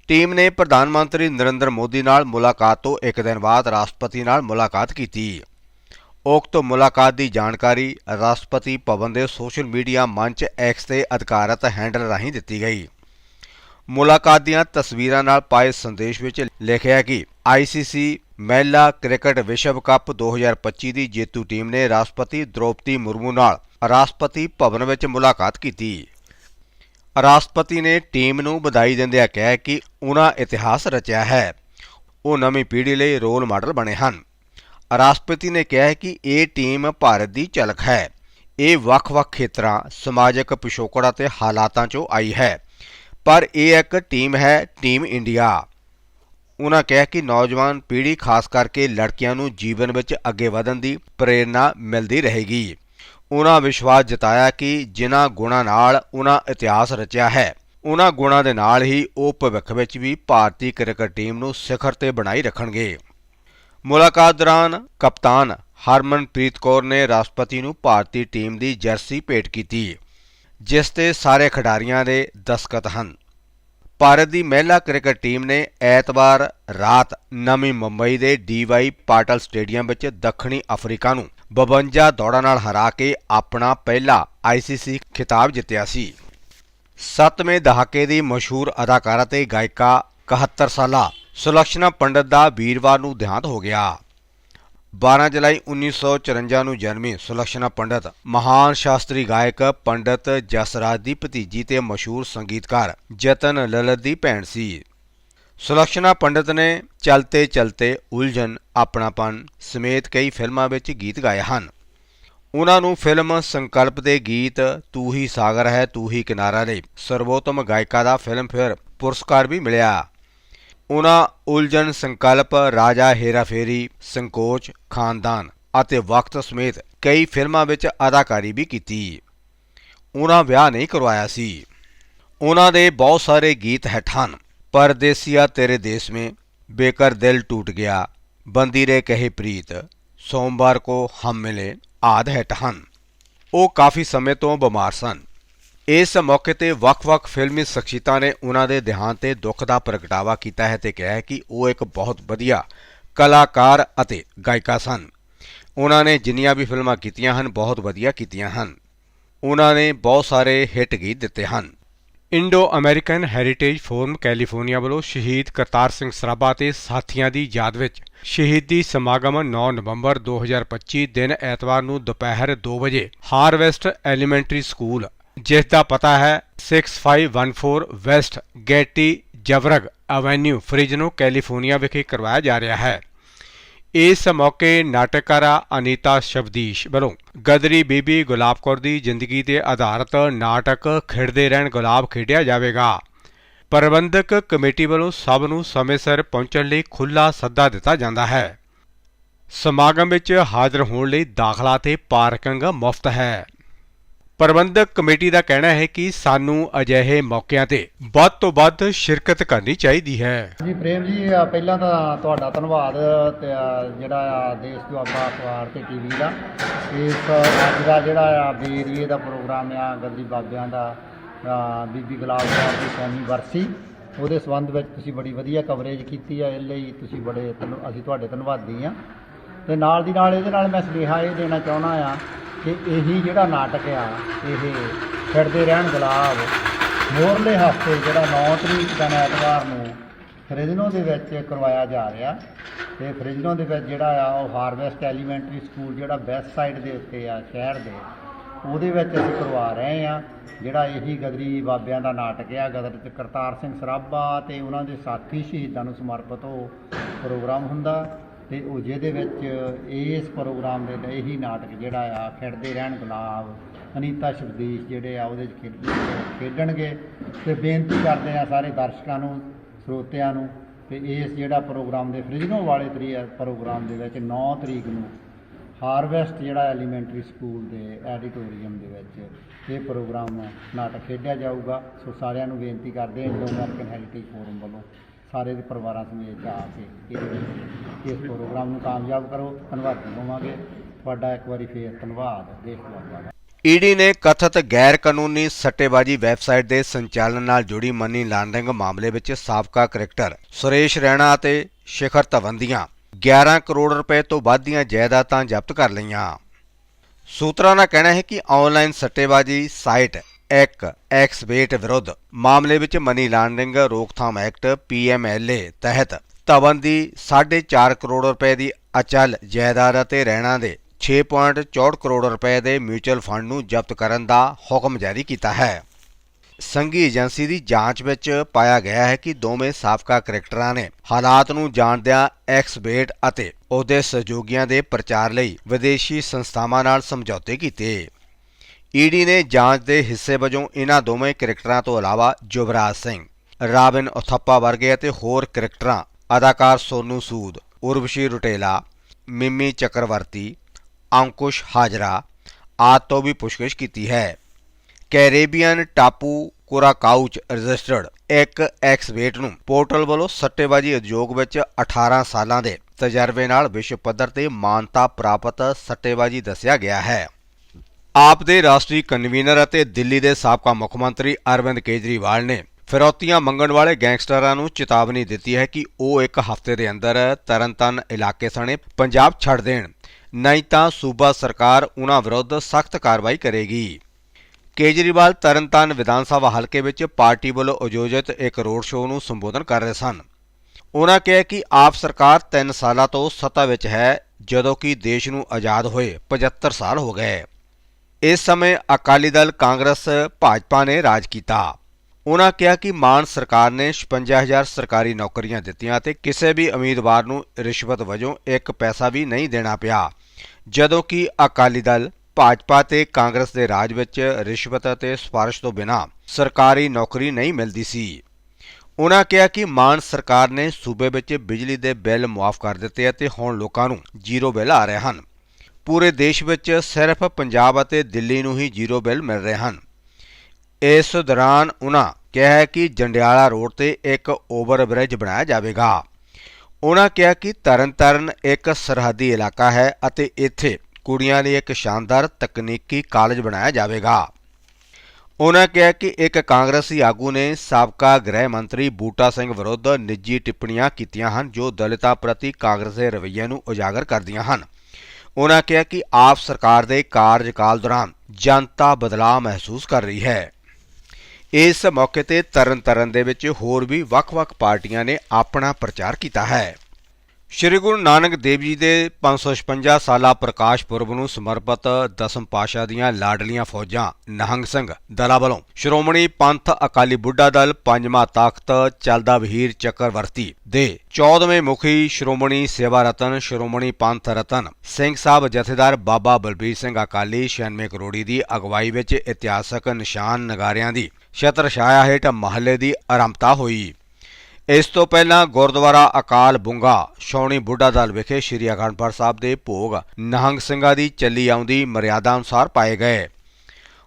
ਟੀਮ ਨੇ ਪ੍ਰਧਾਨ ਮੰਤਰੀ ਨਰਿੰਦਰ ਮੋਦੀ ਨਾਲ ਮੁਲਾਕਾਤ ਤੋਂ ਇੱਕ ਦਿਨ ਬਾਅਦ ਰਾਸ਼ਟਰਪਤੀ ਨਾਲ ਮੁਲਾਕਾਤ ਕੀਤੀ। ਉਕਤ ਮੁਲਾਕਾਤ ਦੀ ਜਾਣਕਾਰੀ ਰਾਸ਼ਟਰਪਤੀ ਭਵਨ ਦੇ ਸੋਸ਼ਲ ਮੀਡੀਆ ਮੰਚ ਐਕਸ ਤੇ ਅਧਿਕਾਰਤ ਹੈਂਡਲ ਰਾਹੀਂ ਦਿੱਤੀ ਗਈ। ਮੁਲਾਕਾਤ ਦੀਆਂ ਤਸਵੀਰਾਂ ਨਾਲ ਪਾਏ ਸੰਦੇਸ਼ ਵਿੱਚ ਲਿਖਿਆ ਕਿ ICC ਮਹਿਲਾ ਕ੍ਰਿਕਟ ਵਿਸ਼ਵ ਕੱਪ 2025 ਦੀ ਜੇਤੂ ਟੀਮ ਨੇ ਰਾਸ਼ਟਰਪਤੀ ਦ੍ਰੋਪਦੀ ਮੁਰਮੂ ਨਾਲ ਰਾਸ਼ਟਰਪਤੀ ਭਵਨ ਵਿੱਚ ਮੁਲਾਕਾਤ ਕੀਤੀ। ਰਾਸ਼ਟਰਪਤੀ ਨੇ ਟੀਮ ਨੂੰ ਵਧਾਈ ਦਿੰਦਿਆਂ ਕਿਹਾ ਕਿ ਉਹਨਾਂ ਇਤਿਹਾਸ ਰਚਿਆ ਹੈ। ਉਹ ਨਵੀਂ ਪੀੜ੍ਹੀ ਲਈ ਰੋਲ ਮਾਡਲ ਬਣੇ ਹਨ। ਰਾਸ਼ਟਰਪਤੀ ਨੇ ਕਿਹਾ ਹੈ ਕਿ ਇਹ ਟੀਮ ਭਾਰਤ ਦੀ ਝਲਕ ਹੈ। ਇਹ ਵੱਖ-ਵੱਖ ਖੇਤਰਾਂ, ਸਮਾਜਿਕ ਪਿਛੋਕੜ ਅਤੇ ਹਾਲਾਤਾਂ 'ਚੋਂ ਆਈ ਹੈ। ਪਰ ਇਹ ਇੱਕ ਟੀਮ ਹੈ, ਟੀਮ ਇੰਡੀਆ। ਉਹਨਾਂ ਕਿਹਾ ਕਿ ਨੌਜਵਾਨ ਪੀੜ੍ਹੀ ਖਾਸ ਕਰਕੇ ਲੜਕੀਆਂ ਨੂੰ ਜੀਵਨ ਵਿੱਚ ਅੱਗੇ ਵਧਣ ਦੀ ਪ੍ਰੇਰਣਾ ਮਿਲਦੀ ਰਹੇਗੀ। ਉਹਨਾਂ ਵਿਸ਼ਵਾਸ ਜਤਾਇਆ ਕਿ ਜਿਨ੍ਹਾਂ ਗੁਣਾਂ ਨਾਲ ਉਹਨਾਂ ਇਤਿਹਾਸ ਰਚਿਆ ਹੈ ਉਹਨਾਂ ਗੁਣਾਂ ਦੇ ਨਾਲ ਹੀ ਉਹ ਭਵਿੱਖ ਵਿੱਚ ਵੀ ਭਾਰਤੀ ਕ੍ਰਿਕਟ ਟੀਮ ਨੂੰ ਸਿਖਰ ਤੇ ਬਣਾਈ ਰੱਖਣਗੇ। ਮੁਲਾਕਾਤ ਦੌਰਾਨ ਕਪਤਾਨ ਹਰਮਨਪ੍ਰੀਤ ਕੌਰ ਨੇ ਰਾਸ਼ਟਰਪਤੀ ਨੂੰ ਭਾਰਤੀ ਟੀਮ ਦੀ ਜਰਸੀ ਭੇਟ ਕੀਤੀ, ਜਿਸ ਤੇ ਸਾਰੇ ਖਿਡਾਰੀਆਂ ਦੇ ਦਸਖਤ ਹਨ। ਭਾਰਤ ਦੀ ਮਹਿਲਾ ਕ੍ਰਿਕਟ ਟੀਮ ਨੇ ਐਤਵਾਰ ਰਾਤ ਨਵੀਂ ਮੁੰਬਈ ਦੇ ਡੀਵਾਈ ਪਾਟਲ ਸਟੇਡੀਅਮ ਵਿੱਚ ਦੱਖਣੀ ਅਫਰੀਕਾ ਨੂੰ 52 ਦੌੜਾਂ ਨਾਲ ਹਰਾ ਕੇ ਆਪਣਾ ਪਹਿਲਾ ਆਈਸੀਸੀ ਖਿਤਾਬ ਜਿੱਤਿਆ ਸੀ। ਸੱਤਵੇਂ ਦਹਾਕੇ ਦੀ ਮਸ਼ਹੂਰ ਅਦਾਕਾਰਾ ਤੇ ਗਾਇਕਾ 71 ਸਾਲਾ ਸੁਲਕਸ਼ਨਾ ਪੰਡਤ ਦਾ ਵੀਰਵਾਰ ਨੂੰ ਦੇਹਾਂਤ ਹੋ ਗਿਆ। 12 ਜੁਲਾਈ 1954 ਨੂੰ ਜਨਮੀ ਸੁਲਕਸ਼ਨਾ ਪੰਡਤ, ਮਹਾਨ ਸ਼ਾਸਤਰੀ ਗਾਇਕ ਪੰਡਤ ਜਸਰਾਜ ਦੀ ਭਤੀਜੀ ਤੇ ਮਸ਼ਹੂਰ ਸੰਗੀਤਕਾਰ ਜਤਨ ਲਲਤ ਦੀ ਭੈਣ ਸੀ। ਸੁਲਕਸ਼ਨਾ ਪੰਡਤ ਨੇ ਚਲਤੇ ਚਲਤੇ ਉਲਝਨ ਆਪਣਾਪਨ ਸਮੇਤ ਕਈ ਫਿਲਮਾਂ ਵਿੱਚ ਗੀਤ ਗਾਏ ਹਨ। ਉਹਨਾਂ ਨੂੰ ਫਿਲਮ ਸੰਕਲਪ ਦੇ ਗੀਤ ਤੂੰ ਹੀ ਸਾਗਰ ਹੈ, ਤੂੰ ਹੀ ਕਿਨਾਰਾ ਲਈ ਸਰਵੋਤਮ ਗਾਇਕਾ ਦਾ ਫਿਲਮਫੇਅਰ ਪੁਰਸਕਾਰ ਵੀ ਮਿਲਿਆ। ਉਹਨਾਂ ਉਲਝਣ ਸੰਕਲਪ, ਰਾਜਾ ਹੇਰਾਫੇਰੀ, ਸੰਕੋਚ, ਖਾਨਦਾਨ ਅਤੇ ਵਕਤ ਸਮੇਤ ਕਈ ਫਿਲਮਾਂ ਵਿੱਚ ਅਦਾਕਾਰੀ ਵੀ ਕੀਤੀ। ਉਹਨਾਂ ਵਿਆਹ ਨਹੀਂ ਕਰਵਾਇਆ ਸੀ। ਉਹਨਾਂ ਦੇ ਬਹੁਤ ਸਾਰੇ ਗੀਤ ਹਿੱਟ ਹਨ ਪਰਦੇਸੀਆ ਤੇਰੇ ਦੇਸ ਮੇਂ ਬੇਕਰ ਦਿਲ ਟੂਟ ਗਿਆ, ਬੰਦੀ ਰੇ ਕਹੇ ਪ੍ਰੀਤ, ਸੋਮਵਾਰ ਕੋ ਹਮ ਮਿਲੇ ਆਦ ਹਿੱਟ ਹਨ। ਉਹ ਕਾਫੀ ਸਮੇਂ ਤੋਂ ਬਿਮਾਰ ਸਨ। ਇਸ ਮੌਕੇ ਤੇ ਵੱਖ-ਵੱਖ ਫਿਲਮੀ ਸ਼ਖਸੀਅਤਾਂ ਨੇ ਉਹਨਾਂ ਦੇ ਦੇਹਾਂਤ ਤੇ ਦੁੱਖ ਦਾ ਪ੍ਰਗਟਾਵਾ ਕੀਤਾ ਹੈ ਤੇ ਕਿਹਾ ਹੈ ਕਿ ਉਹ ਇੱਕ ਬਹੁਤ ਵਧੀਆ ਕਲਾਕਾਰ ਅਤੇ ਗਾਇਕਾ ਸਨ। ਉਹਨਾਂ ਨੇ ਜਿੰਨੀਆਂ ਵੀ ਫਿਲਮਾਂ ਕੀਤੀਆਂ ਹਨ, ਬਹੁਤ ਵਧੀਆ ਕੀਤੀਆਂ ਹਨ। ਉਹਨਾਂ ਨੇ ਬਹੁਤ ਸਾਰੇ ਹਿੱਟ ਗੀਤ ਦਿੱਤੇ ਹਨ। Indo American heritage forum California ਵੱਲੋਂ ਸ਼ਹੀਦ ਕਰਤਾਰ ਸਿੰਘ ਸਰਾਭਾ ਤੇ ਸਾਥੀਆਂ ਦੀ ਯਾਦ ਵਿੱਚ ਸ਼ਹੀਦੀ ਸਮਾਗਮ 9 ਨਵੰਬਰ 2025 ਦਿਨ ਐਤਵਾਰ ਨੂੰ ਦੁਪਹਿਰ 2 ਵਜੇ ਹਾਰਵੈਸਟ ਐਲੀਮੈਂਟਰੀ ਸਕੂਲ ਜਿਸ ਦਾ ਪਤਾ ਹੈ 6514 west Gettysburg avenue Fresno California ਵਿਖੇ ਕਰਵਾਇਆ ਜਾ ਰਿਹਾ ਹੈ। ਇਸ ਮੌਕੇ ਨਾਟਕਕਾਰਾ ਅਨੀਤਾ ਸ਼ਬਦੀਸ਼ ਵੱਲੋਂ ਗਦਰੀ ਬੀਬੀ ਗੁਲਾਬ ਕੌਰ ਦੀ ਜ਼ਿੰਦਗੀ ਤੇ ਆਧਾਰਿਤ ਨਾਟਕ ਖਿੜਦੇ ਰਹਿਣ, ਗੁਲਾਬ ਖੇਡਿਆ ਜਾਵੇਗਾ। ਪ੍ਰਬੰਧਕ ਕਮੇਟੀ ਵੱਲੋਂ ਸਭ ਨੂੰ ਸਮੇਂ ਸਿਰ ਪਹੁੰਚਣ ਲਈ ਖੁੱਲਾ ਸੱਦਾ ਦਿੱਤਾ ਜਾਂਦਾ ਹੈ। ਸਮਾਗਮ ਵਿੱਚ ਹਾਜ਼ਰ ਹੋਣ ਲਈ ਦਾਖਲਾ ਤੇ ਪਾਰਕਿੰਗ ਮੁਫਤ ਹੈ। ਪ੍ਰਬੰਧਕ ਕਮੇਟੀ ਦਾ ਕਹਿਣਾ ਹੈ ਕਿ ਸਾਨੂੰ ਅਜਿਹੇ ਮੌਕਿਆਂ ਤੇ ਵੱਧ ਤੋਂ ਵੱਧ ਸ਼ਿਰਕਤ ਕਰਨੀ ਚਾਹੀਦੀ ਹੈ। ਜੀ ਪ੍ਰੇਮ ਜੀ ਪਹਿਲਾਂ ਤਾਂ ਤੁਹਾਡਾ ਧੰਨਵਾਦ, ਤੇ ਜਿਹੜਾ ਆ ਦੇਸ਼ ਦੁਆਬਾ ਅਖਬਾਰ ਤੇ ਟੀਵੀ ਦਾ, ਇਸ, ਅੱਜ ਦਾ ਜਿਹੜਾ ਆ ਬੇਰੀਏ ਦਾ ਪ੍ਰੋਗਰਾਮ ਆ, ਗੱਦੀ ਬਾਬਿਆਂ ਦਾ ਬੀਬੀ ਗੁਲਾਬ ਕੌਰ ਦੀ ਸੌਵੀਂ ਵਰਸੀ ਉਹਦੇ ਸੰਬੰਧ ਵਿੱਚ ਤੁਸੀਂ ਬੜੀ ਵਧੀਆ ਕਵਰੇਜ ਕੀਤੀ ਆ ਇਹ ਲਈ ਤੁਸੀਂ ਬੜੇ ਧੰਨ- ਅਸੀਂ ਤੁਹਾਡੇ ਧੰਨਵਾਦੀ ਆ। ਤੇ ਨਾਲ ਦੀ ਨਾਲ ਇਹਦੇ ਨਾਲ ਮੈਂ ਸੁਨੇਹਾ ਇਹ ਦੇਣਾ ਚਾਹੁੰਦਾ ਆ ਕਿ ਇਹੀ ਜਿਹੜਾ ਨਾਟਕ ਆ, ਇਹ ਛੱਡਦੇ ਰਹਿਣ ਗੁਲਾਬ। ਮੋਰਲੇ ਹਫ਼ਤੇ ਜਿਹੜਾ 9 ਤਰੀਕ ਦਾ ਐਤਵਾਰ ਨੂੰ ਫ੍ਰਿਜਨੋ ਦੇ ਵਿੱਚ ਕਰਵਾਇਆ ਜਾ ਰਿਹਾ। ਤੇ ਫ੍ਰਿਜਨੋ ਦੇ ਵਿੱਚ ਜਿਹੜਾ ਆ, ਉਹ ਹਾਰਵੈਸਟ ਐਲੀਮੈਂਟਰੀ ਸਕੂਲ ਜਿਹੜਾ ਵੈਸਟ ਸਾਈਡ ਦੇ ਉੱਤੇ ਆ, ਸ਼ਹਿਰ ਦੇ। ਉਹਦੇ ਵਿੱਚ ਅਸੀਂ ਕਰਵਾ ਰਹੇ ਆ। ਜਿਹੜਾ ਇਹੀ ਗਦਰੀ ਬਾਬਿਆਂ ਦਾ ਨਾਟਕ ਆ, ਗਦਰ ਚ ਕਰਤਾਰ ਸਿੰਘ ਸਰਾਭਾ ਤੇ ਉਹਨਾਂ ਦੇ ਸਾਥੀ ਸ਼ਹੀਦਾਂ ਨੂੰ ਸਮਰਪਿਤ ਉਹ ਪ੍ਰੋਗਰਾਮ ਹੁੰਦਾ। ਤੇ ਉਹ ਜਿਹਦੇ ਵਿੱਚ ਇਸ ਪ੍ਰੋਗਰਾਮ ਦੇ ਲਈ ਇਹੀ ਨਾਟਕ ਜਿਹੜਾ ਆ, ਖੇਡਦੇ ਰਹਿਣ ਗੁਲਾਬ, ਅਨੀਤਾ ਸ਼ਬਦੀਸ਼ ਜਿਹੜੇ ਆ, ਉਹਦੇ ਚ ਖੇਡ- ਖੇਡਣਗੇ ਤੇ ਬੇਨਤੀ ਕਰਦੇ ਆ ਸਾਰੇ ਦਰਸ਼ਕਾਂ ਨੂੰ, ਸਰੋਤਿਆਂ ਨੂੰ ਤੇ ਇਸ ਜਿਹੜਾ ਪ੍ਰੋਗਰਾਮ ਦੇ ਫ੍ਰਿਜਨੋ ਵਾਲੇ ਤਰੀ, ਪ੍ਰੋਗਰਾਮ ਦੇ ਵਿੱਚ 9 ਤਰੀਕ ਨੂੰ ਹਾਰਵੈਸਟ ਜਿਹੜਾ ਐਲੀਮੈਂਟਰੀ ਸਕੂਲ ਦੇ ਐਡੀਟੋਰੀਅਮ ਦੇ ਵਿੱਚ ਇਹ ਪ੍ਰੋਗਰਾਮ ਨਾਟਕ ਖੇਡਿਆ ਜਾਊਗਾ। ਸੋ ਸਾਰਿਆਂ ਨੂੰ ਬੇਨਤੀ ਕਰਦੇ ਹਾਂ ਇੰਡੋ ਅਮਰੀਕਨ ਹੈਰੀਟੇਜ ਫੋਰਮ ਵੱਲੋਂ। ਸਾਰੇ ਦੇ ਪਰਿਵਾਰਾਂ ਸਮੇਤ ਆ ਕੇ ਇਹਦੇ ਇਸ ਪ੍ਰੋਗਰਾਮ ਨੂੰ ਕਾਮਯਾਬ ਕਰੋ। ਧੰਨਵਾਦੀ ਹੋਵਾਂਗੇ। ਤੁਹਾਡਾ ਇੱਕ ਵਾਰੀ ਫੇਰ ਧੰਨਵਾਦ। ਦੇਸ਼ ਵਾਸੀਆਂ ਦਾ ਈਡੀ ਨੇ ਕਥਿਤ ਗੈਰ ਕਾਨੂੰਨੀ ਸੱਟੇਬਾਜ਼ੀ ਵੈਬਸਾਈਟ ਦੇ ਸੰਚਾਲਨ ਨਾਲ ਜੁੜੀ ਮਨੀ ਲਾਂਡਰਿੰਗ ਮਾਮਲੇ ਵਿੱਚ ਸਾਬਕਾ ਕ੍ਰਿਕਟਰ ਸੁਰੇਸ਼ ਰੈਣਾ ਅਤੇ ਸ਼ਿਖਰ ਧਵਨ ਦੀਆਂ 11 ਕਰੋੜ ਰੁਪਏ ਤੋਂ ਵੱਧ ਦੀਆਂ ਜਾਇਦਾਦਾਂ ਜ਼ਬਤ ਕਰ ਲਈਆਂ। ਸੂਤਰਾਂ ਦਾ ਕਹਿਣਾ ਹੈ ਕਿ ਆਨਲਾਈਨ ਸੱਟੇਬਾਜ਼ੀ ਸਾਈਟ ਐਕ ਐਕਸਬੇਟ ਵਿਰੁੱਧ ਮਾਮਲੇ ਵਿੱਚ ਮਨੀ ਲਾਂਡਰਿੰਗ ਰੋਕਥਾਮ ਐਕਟ ਪੀਐਮਐਲਏ ਤਹਿਤ ਧਵਨ ਦੀ 4.5 ਕਰੋੜ ਰੁਪਏ ਦੀ ਅਚਲ ਜਾਇਦਾਦ ਅਤੇ ਰਹਿਣਾ ਦੇ 6.64 ਕਰੋੜ ਰੁਪਏ ਦੇ ਮਿਊਚੁਅਲ ਫੰਡ ਨੂੰ ਜ਼ਬਤ ਕਰਨ ਦਾ ਹੁਕਮ ਜਾਰੀ ਕੀਤਾ ਹੈ। ਸੰਘੀ ਏਜੰਸੀ ਦੀ ਜਾਂਚ ਵਿੱਚ ਪਾਇਆ ਗਿਆ ਹੈ ਕਿ ਦੋਵੇਂ ਸਾਬਕਾ ਕ੍ਰਿਕਟਰਾਂ ਨੇ ਹਾਲਾਤ ਨੂੰ ਜਾਣਦਿਆਂ ਐਕਸਬੇਟ ਅਤੇ ਉਹਦੇ ਸਹਿਯੋਗੀਆਂ ਦੇ ਪ੍ਰਚਾਰ ਲਈ ਵਿਦੇਸ਼ੀ ਸੰਸਥਾਵਾਂ ਨਾਲ ਸਮਝੌਤੇ ਕੀਤੇ। ਈਡੀ ਨੇ ਜਾਂਚ ਦੇ ਹਿੱਸੇ ਵਜੋਂ ਇਹਨਾਂ ਦੋਵੇਂ ਕ੍ਰਿਕਟਰਾਂ ਤੋਂ ਇਲਾਵਾ ਯੁਵਰਾਜ ਸਿੰਘ ਰਾਬਿਨ ਉਥੱਪਾ ਵਰਗੇ ਅਤੇ ਹੋਰ ਕ੍ਰਿਕਟਰਾਂ, ਅਦਾਕਾਰ ਸੋਨੂ ਸੂਦ, ਉਰਵਸ਼ੀ ਰੁਟੇਲਾ, ਮਿਮੀ ਚੱਕਰਵਰਤੀ, ਅੰਕੁਸ਼ ਹਾਜਰਾ ਆਦਿ ਤੋਂ ਵੀ ਪੁੱਛਗਿੱਛ ਕੀਤੀ ਹੈ। ਕੈਰੇਬੀਅਨ ਟਾਪੂ ਕੁਰਾਕਾਊਚ ਰਜਿਸਟਰਡ ਇੱਕ ਐਕਸਵੇਟ ਨੂੰ ਪੋਰਟਲ ਵੱਲੋਂ ਸੱਟੇਬਾਜ਼ੀ ਉਦਯੋਗ ਵਿੱਚ 18 ਸਾਲਾਂ ਦੇ ਤਜਰਬੇ ਨਾਲ ਵਿਸ਼ਵ ਪੱਧਰ ਤੇ ਮਾਨਤਾ ਪ੍ਰਾਪਤ ਸੱਟੇਬਾਜ਼ੀ ਦੱਸਿਆ ਗਿਆ ਹੈ। ਆਪ ਦੇ ਰਾਸ਼ਟਰੀ ਕਨਵੀਨਰ ਅਤੇ ਦਿੱਲੀ ਦੇ ਸਾਬਕਾ ਮੁੱਖ ਮੰਤਰੀ ਅਰਵਿੰਦ ਕੇਜਰੀਵਾਲ ਨੇ ਫਿਰੌਤੀਆਂ ਮੰਗਣ ਵਾਲੇ ਗੈਂਗਸਟਰਾਂ ਨੂੰ ਚੇਤਾਵਨੀ ਦਿੱਤੀ ਹੈ ਕਿ ਉਹ ਇੱਕ ਹਫ਼ਤੇ ਦੇ ਅੰਦਰ ਤਰਨਤਨ ਇਲਾਕੇ ਸਣੇ ਪੰਜਾਬ ਛੱਡ ਦੇਣ। ਨਹੀਂ ਤਾਂ ਸੂਬਾ ਸਰਕਾਰ ਉਹਨਾਂ ਵਿਰੁੱਧ ਸਖਤ ਕਾਰਵਾਈ ਕਰੇਗੀ। ਕੇਜਰੀਵਾਲ ਤਰਨਤਾਰਨ ਵਿਧਾਨ ਸਭਾ ਹਲਕੇ ਵਿੱਚ ਪਾਰਟੀ ਵੱਲੋਂ ਆਯੋਜਿਤ ਇੱਕ ਰੋਡ ਸ਼ੋਅ ਨੂੰ ਸੰਬੋਧਨ ਕਰ ਰਹੇ ਸਨ। ਉਹਨਾਂ ਕਿਹਾ ਕਿ ਆਪ ਸਰਕਾਰ 3 ਸਾਲਾਂ ਤੋਂ ਸੱਤਾ ਵਿੱਚ ਹੈ, ਜਦੋਂ ਕਿ ਦੇਸ਼ ਨੂੰ ਆਜ਼ਾਦ ਹੋਏ 75 ਸਾਲ ਹੋ ਗਏ। ਇਸ ਸਮੇਂ ਅਕਾਲੀ ਦਲ ਕਾਂਗਰਸ, ਭਾਜਪਾ ਨੇ ਰਾਜ ਕੀਤਾ। ਉਹਨਾਂ ਕਿਹਾ ਕਿ ਮਾਨ ਸਰਕਾਰ ਨੇ 56000 ਸਰਕਾਰੀ ਨੌਕਰੀਆਂ ਦਿੱਤੀਆਂ ਤੇ ਕਿਸੇ ਵੀ ਉਮੀਦਵਾਰ ਨੂੰ ਰਿਸ਼ਵਤ ਵਜੋਂ ਇੱਕ ਪੈਸਾ ਵੀ ਨਹੀਂ ਦੇਣਾ ਪਿਆ। ਜਦੋਂ ਕਿ ਅਕਾਲੀ ਦਲ ਭਾਜਪਾ ਤੇ ਕਾਂਗਰਸ ਦੇ ਰਾਜ ਵਿੱਚ ਰਿਸ਼ਵਤ ਅਤੇ ਸਿਫਾਰਿਸ਼ ਤੋਂ ਬਿਨਾਂ ਸਰਕਾਰੀ ਨੌਕਰੀ ਨਹੀਂ ਮਿਲਦੀ ਸੀ। ਉਹਨਾਂ ਕਿਹਾ ਕਿ ਮਾਨ ਸਰਕਾਰ ਨੇ ਸੂਬੇ ਵਿੱਚ ਬਿਜਲੀ ਦੇ ਬਿੱਲ ਮੁਆਫ ਕਰ ਦਿੱਤੇ ਅਤੇ ਹੁਣ ਲੋਕਾਂ ਨੂੰ ਜ਼ੀਰੋ ਬਿੱਲ ਆ ਰਹੇ ਹਨ। ਪੂਰੇ ਦੇਸ਼ ਵਿੱਚ ਸਿਰਫ ਪੰਜਾਬ ਅਤੇ ਦਿੱਲੀ ਨੂੰ ਹੀ ਜ਼ੀਰੋ ਬਿੱਲ ਮਿਲ ਰਹੇ ਹਨ। ਇਸ ਦੌਰਾਨ ਉਹਨਾਂ ਕਿਹਾ ਕਿ ਜੰਡਿਆਲਾ ਰੋਡ ਤੇ ਇੱਕ ਓਵਰ ਬ੍ਰਿਜ ਬਣਾਇਆ ਜਾਵੇਗਾ। ਉਹਨਾਂ ਕਿਹਾ ਕਿ ਤਰਨਤਾਰਨ ਇੱਕ ਸਰਹੱਦੀ ਇਲਾਕਾ ਹੈ ਅਤੇ ਇੱਥੇ ਕੁੜੀਆਂ ਲਈ ਇੱਕ ਸ਼ਾਨਦਾਰ ਤਕਨੀਕੀ ਕਾਲਜ ਬਣਾਇਆ ਜਾਵੇਗਾ। ਉਹਨਾਂ ਕਿਹਾ ਕਿ ਇੱਕ ਕਾਂਗਰਸੀ ਆਗੂ ਨੇ ਸਾਬਕਾ ਗ੍ਰਹਿ ਮੰਤਰੀ ਬੂਟਾ ਸਿੰਘ ਵਿਰੁੱਧ ਨਿੱਜੀ ਟਿੱਪਣੀਆਂ ਕੀਤੀਆਂ ਹਨ ਜੋ ਦਲਿਤਾਂ ਪ੍ਰਤੀ ਕਾਂਗਰਸ ਦੇ ਰਵੱਈਏ ਨੂੰ ਉਜਾਗਰ ਕਰਦੀਆਂ ਹਨ। ਉਹਨਾਂ ਕਿਹਾ ਕਿ ਆਪ ਸਰਕਾਰ ਦੇ ਕਾਰਜਕਾਲ ਦੌਰਾਨ ਜਨਤਾ ਬਦਲਾਅ ਮਹਿਸੂਸ ਕਰ ਰਹੀ ਹੈ। ਇਸ ਮੌਕੇ ਤੇ ਤਰਨਤਾਰਨ ਦੇ ਵਿੱਚ ਹੋਰ ਵੀ ਵੱਖ-ਵੱਖ ਪਾਰਟੀਆਂ ਨੇ ਆਪਣਾ ਪ੍ਰਚਾਰ ਕੀਤਾ ਹੈ। ਸ਼੍ਰੀ ਗੁਰੂ ਨਾਨਕ ਦੇਵ ਜੀ ਦੇ 556 ਸਾਲਾ ਪ੍ਰਕਾਸ਼ ਪੁਰਬ ਨੂੰ ਸਮਰਪਿਤ ਦਸਮ ਪਾਸ਼ਾ ਦੀਆਂ ਲਾਡਲੀਆਂ ਫੌਜਾਂ ਨਹੰਗ ਸਿੰਘ ਦਲਾਂ ਵੱਲੋਂ ਸ਼੍ਰੋਮਣੀ ਪੰਥ ਅਕਾਲੀ ਬੁੱਢਾ ਦਲ ਪੰਜਵਾਂ ਤਖਤ ਚੱਲਦਾ ਵਹੀਰ ਚੱਕਰਵਰਤੀ ਦੇ 14ਵੇਂ ਮੁਖੀ ਸ਼੍ਰੋਮਣੀ ਸੇਵਾ ਰਤਨ, ਸ਼੍ਰੋਮਣੀ ਪੰਥ ਰਤਨ ਸਿੰਘ ਸਾਹਿਬ ਜਥੇਦਾਰ ਬਾਬਾ ਬਲਬੀਰ ਸਿੰਘ ਅਕਾਲੀ 96 ਕਰੋੜੀ ਦੀ ਅਗਵਾਈ ਵਿੱਚ ਇਤਿਹਾਸਕ ਨਿਸ਼ਾਨ ਨਗਾਰਿਆਂ ਦੀ ਛਤਰ ਛਾਇਆ ਹੇਠ ਮਹੱਲੇ ਦੀ ਆਰੰਭਤਾ ਹੋਈ। ਇਸ ਤੋਂ ਪਹਿਲਾਂ ਗੁਰਦੁਆਰਾ ਅਕਾਲ ਬੁੰਗਾ ਸ਼ੌਣੀ ਬੁੱਢਾ ਦਲ ਵਿਖੇ ਸ੍ਰੀ ਅਖੰਡਪੁਰ ਸਾਹਿਬ ਦੇ ਭੋਗ ਨਹੰਗ ਸਿੰਘਾਂ ਦੀ ਚੱਲੀ ਆਉਂਦੀ ਮਰਿਆਦਾ ਅਨੁਸਾਰ ਪਾਏ ਗਏ।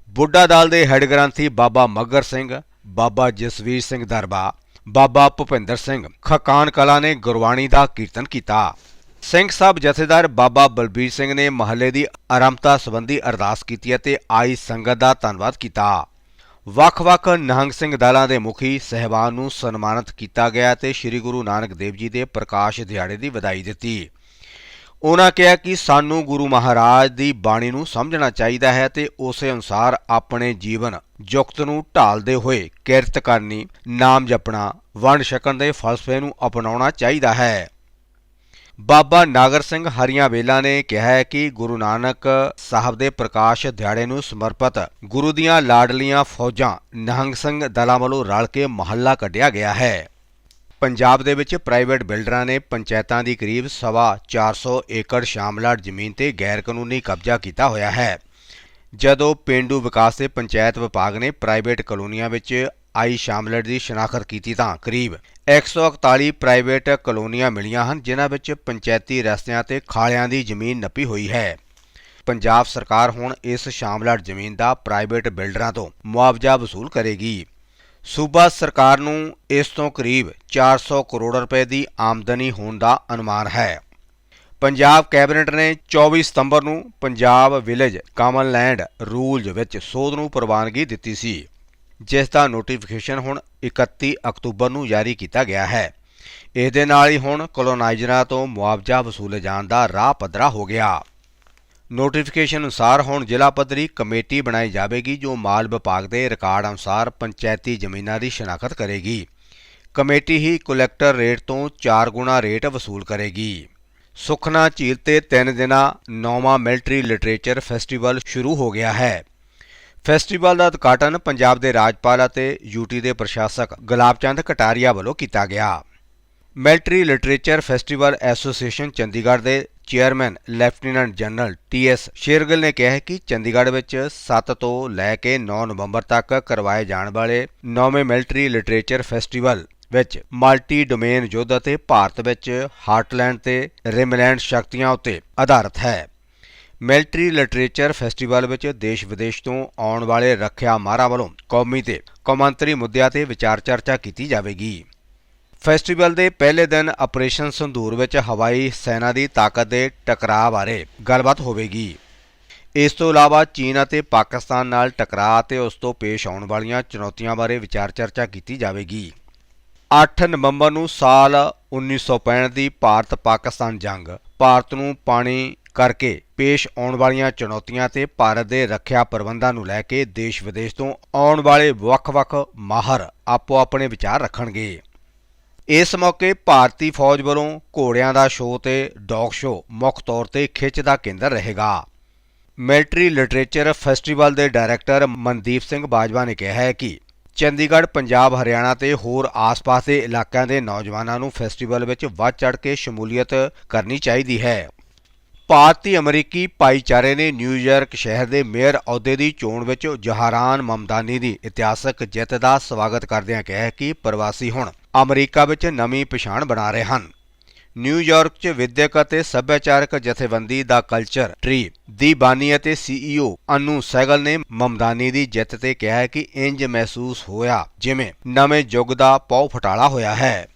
ਬੁੱਢਾ ਦਲ ਦੇ ਹੈੱਡ ਗ੍ਰੰਥੀ ਬਾਬਾ ਮੱਗਰ ਸਿੰਘ, ਬਾਬਾ ਜਸਵੀਰ ਸਿੰਘ ਦਰਬਾ, ਬਾਬਾ ਭੁਪਿੰਦਰ ਸਿੰਘ ਖਕਾਨ ਕਲਾ ਨੇ ਗੁਰਬਾਣੀ ਦਾ ਕੀਰਤਨ ਕੀਤਾ। ਸਿੰਘ ਸਾਹਿਬ ਜਥੇਦਾਰ ਬਾਬਾ ਬਲਬੀਰ ਸਿੰਘ ਨੇ ਮਹੱਲੇ ਦੀ ਆਰੰਭਤਾ ਸੰਬੰਧੀ ਅਰਦਾਸ ਕੀਤੀ ਅਤੇ ਆਈ ਸੰਗਤ ਦਾ ਧੰਨਵਾਦ ਕੀਤਾ। ਵੱਖ-ਵੱਖ ਨਿਹੰਗ ਸਿੰਘ ਦਲਾਂ ਦੇ ਮੁਖੀ ਸਹਿਬਾਨ ਨੂੰ ਸਨਮਾਨਿਤ ਕੀਤਾ ਗਿਆ ਤੇ ਸ੍ਰੀ ਗੁਰੂ ਨਾਨਕ ਦੇਵ ਜੀ ਦੇ ਪ੍ਰਕਾਸ਼ ਦਿਹਾੜੇ ਦੀ ਵਧਾਈ ਦਿੱਤੀ। ਉਹਨਾਂ ਕਿਹਾ ਕਿ ਸਾਨੂੰ ਗੁਰੂ ਮਹਾਰਾਜ ਦੀ ਬਾਣੀ ਨੂੰ ਸਮਝਣਾ ਚਾਹੀਦਾ ਹੈ ਤੇ ਉਸੇ ਅਨੁਸਾਰ ਆਪਣੇ ਜੀਵਨ ਜੁਗਤ ਨੂੰ ਢਾਲਦੇ ਹੋਏ ਕਿਰਤ ਕਰਨੀ, ਨਾਮ ਜਪਣਾ, ਵੰਡ ਛਕਣ ਦੇ ਫਲਸਫੇ ਨੂੰ ਅਪਣਾਉਣਾ ਚਾਹੀਦਾ ਹੈ। ਬਾਬਾ ਨਾਗਰ ਸਿੰਘ ਹਰੀਆਂ ਵੇਲਾ ਨੇ ਕਿਹਾ ਹੈ ਕਿ ਗੁਰੂ ਨਾਨਕ ਸਾਹਿਬ ਦੇ ਪ੍ਰਕਾਸ਼ ਦਿਹਾੜੇ ਨੂੰ ਸਮਰਪਿਤ ਗੁਰੂ ਦੀਆਂ ਲਾਡਲੀਆਂ ਫੌਜਾਂ ਨਿਹੰਗ ਸਿੰਘ ਦਲਾਂ ਵੱਲੋਂ ਰਲ ਕੇ ਮਹੱਲਾ ਕੱਢਿਆ ਗਿਆ ਹੈ। ਪੰਜਾਬ ਦੇ ਵਿੱਚ ਪ੍ਰਾਈਵੇਟ ਬਿਲਡਰਾਂ ਨੇ ਪੰਚਾਇਤਾਂ ਦੀ ਕਰੀਬ ਸਵਾ 400 ਏਕੜ ਸ਼ਾਮਲਾਟ ਜ਼ਮੀਨ ਤੇ ਗੈਰ ਕਾਨੂੰਨੀ ਕਬਜ਼ਾ ਕੀਤਾ ਹੋਇਆ ਹੈ। ਜਦੋਂ ਪਿੰਡੂ ਵਿਕਾਸ ਤੇ ਪੰਚਾਇਤ ਵਿਭਾਗ ਨੇ ਪ੍ਰਾਈਵੇਟ ਕਲੋਨੀਆਂ ਵਿੱਚ ਆਈ ਸ਼ਾਮਲਟ ਦੀ ਸ਼ਨਾਖਤ ਕੀਤੀ ਤਾਂ ਕਰੀਬ 141 ਪ੍ਰਾਈਵੇਟ ਕਲੋਨੀਆਂ ਮਿਲੀਆਂ ਹਨ, ਜਿਨ੍ਹਾਂ ਵਿੱਚ ਪੰਚਾਇਤੀ ਰਸਤਿਆਂ ਤੇ ਖਾਲਿਆਂ ਦੀ ਜ਼ਮੀਨ ਨੱਪੀ ਹੋਈ ਹੈ। ਪੰਜਾਬ ਸਰਕਾਰ ਹੁਣ ਇਸ ਸ਼ਾਮਲਾਟ ਜ਼ਮੀਨ ਦਾ ਪ੍ਰਾਈਵੇਟ ਬਿਲਡਰਾਂ ਤੋਂ ਮੁਆਵਜ਼ਾ ਵਸੂਲ ਕਰੇਗੀ। ਸੂਬਾ ਸਰਕਾਰ ਨੂੰ ਇਸ ਤੋਂ ਕਰੀਬ 400 ਕਰੋੜ ਰੁਪਏ ਦੀ ਆਮਦਨੀ ਹੋਣ ਦਾ ਅਨੁਮਾਨ ਹੈ। ਪੰਜਾਬ ਕੈਬਨਿਟ ਨੇ 24 ਸਤੰਬਰ ਨੂੰ Punjab village common land rules ਵਿੱਚ ਸੋਧ ਨੂੰ ਪ੍ਰਵਾਨਗੀ ਦਿੱਤੀ ਸੀ। ਜਿਸ ਦਾ ਨੋਟੀਫਿਕੇਸ਼ਨ ਹੁਣ 31 ਅਕਤੂਬਰ ਨੂੰ ਜਾਰੀ ਕੀਤਾ ਗਿਆ ਹੈ। ਇਸ ਦੇ ਨਾਲ ਹੀ ਹੁਣ ਕਲੋਨਾਈਜ਼ਰਾਂ ਤੋਂ ਮੁਆਵਜ਼ਾ ਵਸੂਲੇ ਜਾਣ ਦਾ ਰਾਹ ਪੱਧਰਾ ਹੋ ਗਿਆ। ਨੋਟੀਫਿਕੇਸ਼ਨ ਅਨੁਸਾਰ ਹੁਣ ਜ਼ਿਲ੍ਹਾ ਪੱਧਰੀ ਕਮੇਟੀ ਬਣਾਈ ਜਾਵੇਗੀ ਜੋ ਮਾਲ ਵਿਭਾਗ ਦੇ ਰਿਕਾਰਡ ਅਨੁਸਾਰ ਪੰਚਾਇਤੀ ਜ਼ਮੀਨਾਂ ਦੀ ਸ਼ਨਾਖਤ ਕਰੇਗੀ। ਕਮੇਟੀ ਹੀ ਕਲੈਕਟਰ ਰੇਟ ਤੋਂ 4 ਗੁਣਾ ਰੇਟ ਵਸੂਲ ਕਰੇਗੀ। ਸੁਖਨਾ ਝੀਲ ਤੇ 3 ਦਿਨਾਂ ਨੌਵਾਂ ਮਿਲਟਰੀ ਲਿਟਰੇਚਰ ਫੈਸਟੀਵਲ ਸ਼ੁਰੂ ਹੋ ਗਿਆ ਹੈ। ਫੈਸਟੀਵਲ ਦਾ ਉਦਘਾਟਨ ਪੰਜਾਬ ਦੇ ਰਾਜਪਾਲ ਅਤੇ ਯੂਟੀ ਦੇ ਪ੍ਰਸ਼ਾਸਕ ਗੁਲਾਬ ਚੰਦ ਕਟਾਰੀਆ ਵੱਲੋਂ ਕੀਤਾ ਗਿਆ। Military literature festival association Chandigarh ਦੇ chairman lieutenant general TS Shergill ਨੇ ਕਿਹਾ ਹੈ ਕਿ ਚੰਡੀਗੜ੍ਹ ਵਿੱਚ 7 ਤੋਂ ਲੈ ਕੇ 9 ਨਵੰਬਰ ਤੱਕ ਕਰਵਾਏ ਜਾਣ ਵਾਲੇ ਨੌਵੇਂ ਮਿਲਟਰੀ ਲਿਟਰੇਚਰ ਫੈਸਟੀਵਲ ਵਿੱਚ ਮਲਟੀ ਡੋਮੇਨ ਯੁੱਧ ਅਤੇ ਭਾਰਤ ਵਿੱਚ ਹਾਰਟਲੈਂਡ ਤੇ ਰਿਮਲੈਂਡ ਸ਼ਕਤੀਆਂ ਉੱਤੇ ਆਧਾਰਿਤ ਹੈ। ਮਿਲਟਰੀ ਲਿਟਰੇਚਰ ਫੈਸਟੀਵਲ ਵਿੱਚ ਦੇਸ਼ ਵਿਦੇਸ਼ ਤੋਂ ਆਉਣ ਵਾਲੇ ਰੱਖਿਆ ਮਾਹਰਾਂ ਵੱਲੋਂ ਕੌਮੀ ਤੇ ਕੌਮਾਂਤਰੀ ਮੁੱਦਿਆਂ ਤੇ ਵਿਚਾਰ ਚਰਚਾ ਕੀਤੀ ਜਾਵੇਗੀ। ਫੈਸਟੀਵਲ ਦੇ ਪਹਿਲੇ ਦਿਨ ਆਪਰੇਸ਼ਨ ਸੰਧੂਰ ਵਿੱਚ ਹਵਾਈ ਸੈਨਾ ਦੀ ਤਾਕਤ ਦੇ ਟਕਰਾਅ ਬਾਰੇ ਗੱਲਬਾਤ ਹੋਵੇਗੀ। ਇਸ ਤੋਂ ਇਲਾਵਾ ਚੀਨ ਅਤੇ ਪਾਕਿਸਤਾਨ ਨਾਲ ਟਕਰਾਅ ਅਤੇ ਉਸ ਤੋਂ ਪੇਸ਼ ਆਉਣ ਵਾਲੀਆਂ ਚੁਣੌਤੀਆਂ ਬਾਰੇ ਵਿਚਾਰ ਚਰਚਾ ਕੀਤੀ ਜਾਵੇਗੀ। 8 ਨਵੰਬਰ ਨੂੰ ਸਾਲ 1965 ਦੀ ਭਾਰਤ-ਪਾਕਿਸਤਾਨ ਜੰਗ, ਭਾਰਤ ਨੂੰ ਪਾਣੀ ਕਰਕੇ ਪੇਸ਼ ਆਉਣ ਵਾਲੀਆਂ ਚੁਣੌਤੀਆਂ ਤੇ ਭਾਰਤ ਦੇ ਰੱਖਿਆ ਪ੍ਰਬੰਧਾਂ ਨੂੰ ਲੈ ਕੇ ਦੇਸ਼ ਵਿਦੇਸ਼ ਤੋਂ ਆਉਣ ਵਾਲੇ ਵੱਖ-ਵੱਖ ਮਾਹਰ ਆਪੋ ਆਪਣੇ ਵਿਚਾਰ ਰੱਖਣਗੇ। ਇਸ ਮੌਕੇ ਭਾਰਤੀ ਫੌਜ ਵੱਲੋਂ ਘੋੜਿਆਂ ਦਾ ਸ਼ੋਅ ਤੇ ਡੌਗ ਸ਼ੋਅ ਮੁੱਖ ਤੌਰ ਤੇ ਖਿੱਚ ਦਾ ਕੇਂਦਰ ਰਹੇਗਾ। ਮਿਲਟਰੀ ਲਿਟਰੇਚਰ ਫੈਸਟੀਵਲ ਦੇ ਡਾਇਰੈਕਟਰ ਮਨਦੀਪ ਸਿੰਘ ਬਾਜਵਾ ਨੇ ਕਿਹਾ ਹੈ ਕਿ ਚੰਡੀਗੜ੍ਹ, ਪੰਜਾਬ, ਹਰਿਆਣਾ ਤੇ ਹੋਰ ਆਸ-ਪਾਸ ਦੇ ਇਲਾਕਿਆਂ ਦੇ ਨੌਜਵਾਨਾਂ ਨੂੰ ਫੈਸਟੀਵਲ ਵਿੱਚ ਵੱਧ ਚੜ੍ਹ ਕੇ ਸ਼ਮੂਲੀਅਤ ਕਰਨੀ ਚਾਹੀਦੀ ਹੈ। ਭਾਰਤੀ ਅਮਰੀਕੀ ਭਾਈਚਾਰੇ ਨੇ ਨਿਊਯਾਰਕ ਸ਼ਹਿਰ ਦੇ ਮੇਅਰ ਅਹੁਦੇ ਦੀ ਚੋਣ ਵਿੱਚ ਜਹਾਰਾਨ ਮਮਦਾਨੀ ਦੀ ਇਤਿਹਾਸਕ ਜਿੱਤ ਦਾ ਸਵਾਗਤ ਕਰਦਿਆਂ ਕਿਹਾ ਕਿ ਪ੍ਰਵਾਸੀ ਹੁਣ ਅਮਰੀਕਾ ਵਿੱਚ ਨਵੀਂ ਪਛਾਣ ਬਣਾ ਰਹੇ ਹਨ। ਨਿਊਯਾਰਕ 'ਚ ਵਿਦਿਅਕ ਅਤੇ ਸੱਭਿਆਚਾਰਕ ਜਥੇਬੰਦੀ ਦਾ ਕਲਚਰ ਟ੍ਰੀ ਦੀ ਬਾਨੀ ਅਤੇ ਸੀਈਓ ਅਨੂ ਸੈਗਲ ਨੇ ਮਮਦਾਨੀ ਦੀ ਜਿੱਤ ਤੇ ਕਿਹਾ ਕਿ ਇੰਜ ਮਹਿਸੂਸ ਹੋਇਆ ਜਿਵੇਂ ਨਵੇਂ ਯੁੱਗ ਦਾ ਪੌ ਫਟਾਲਾ ਹੋਇਆ ਹੈ।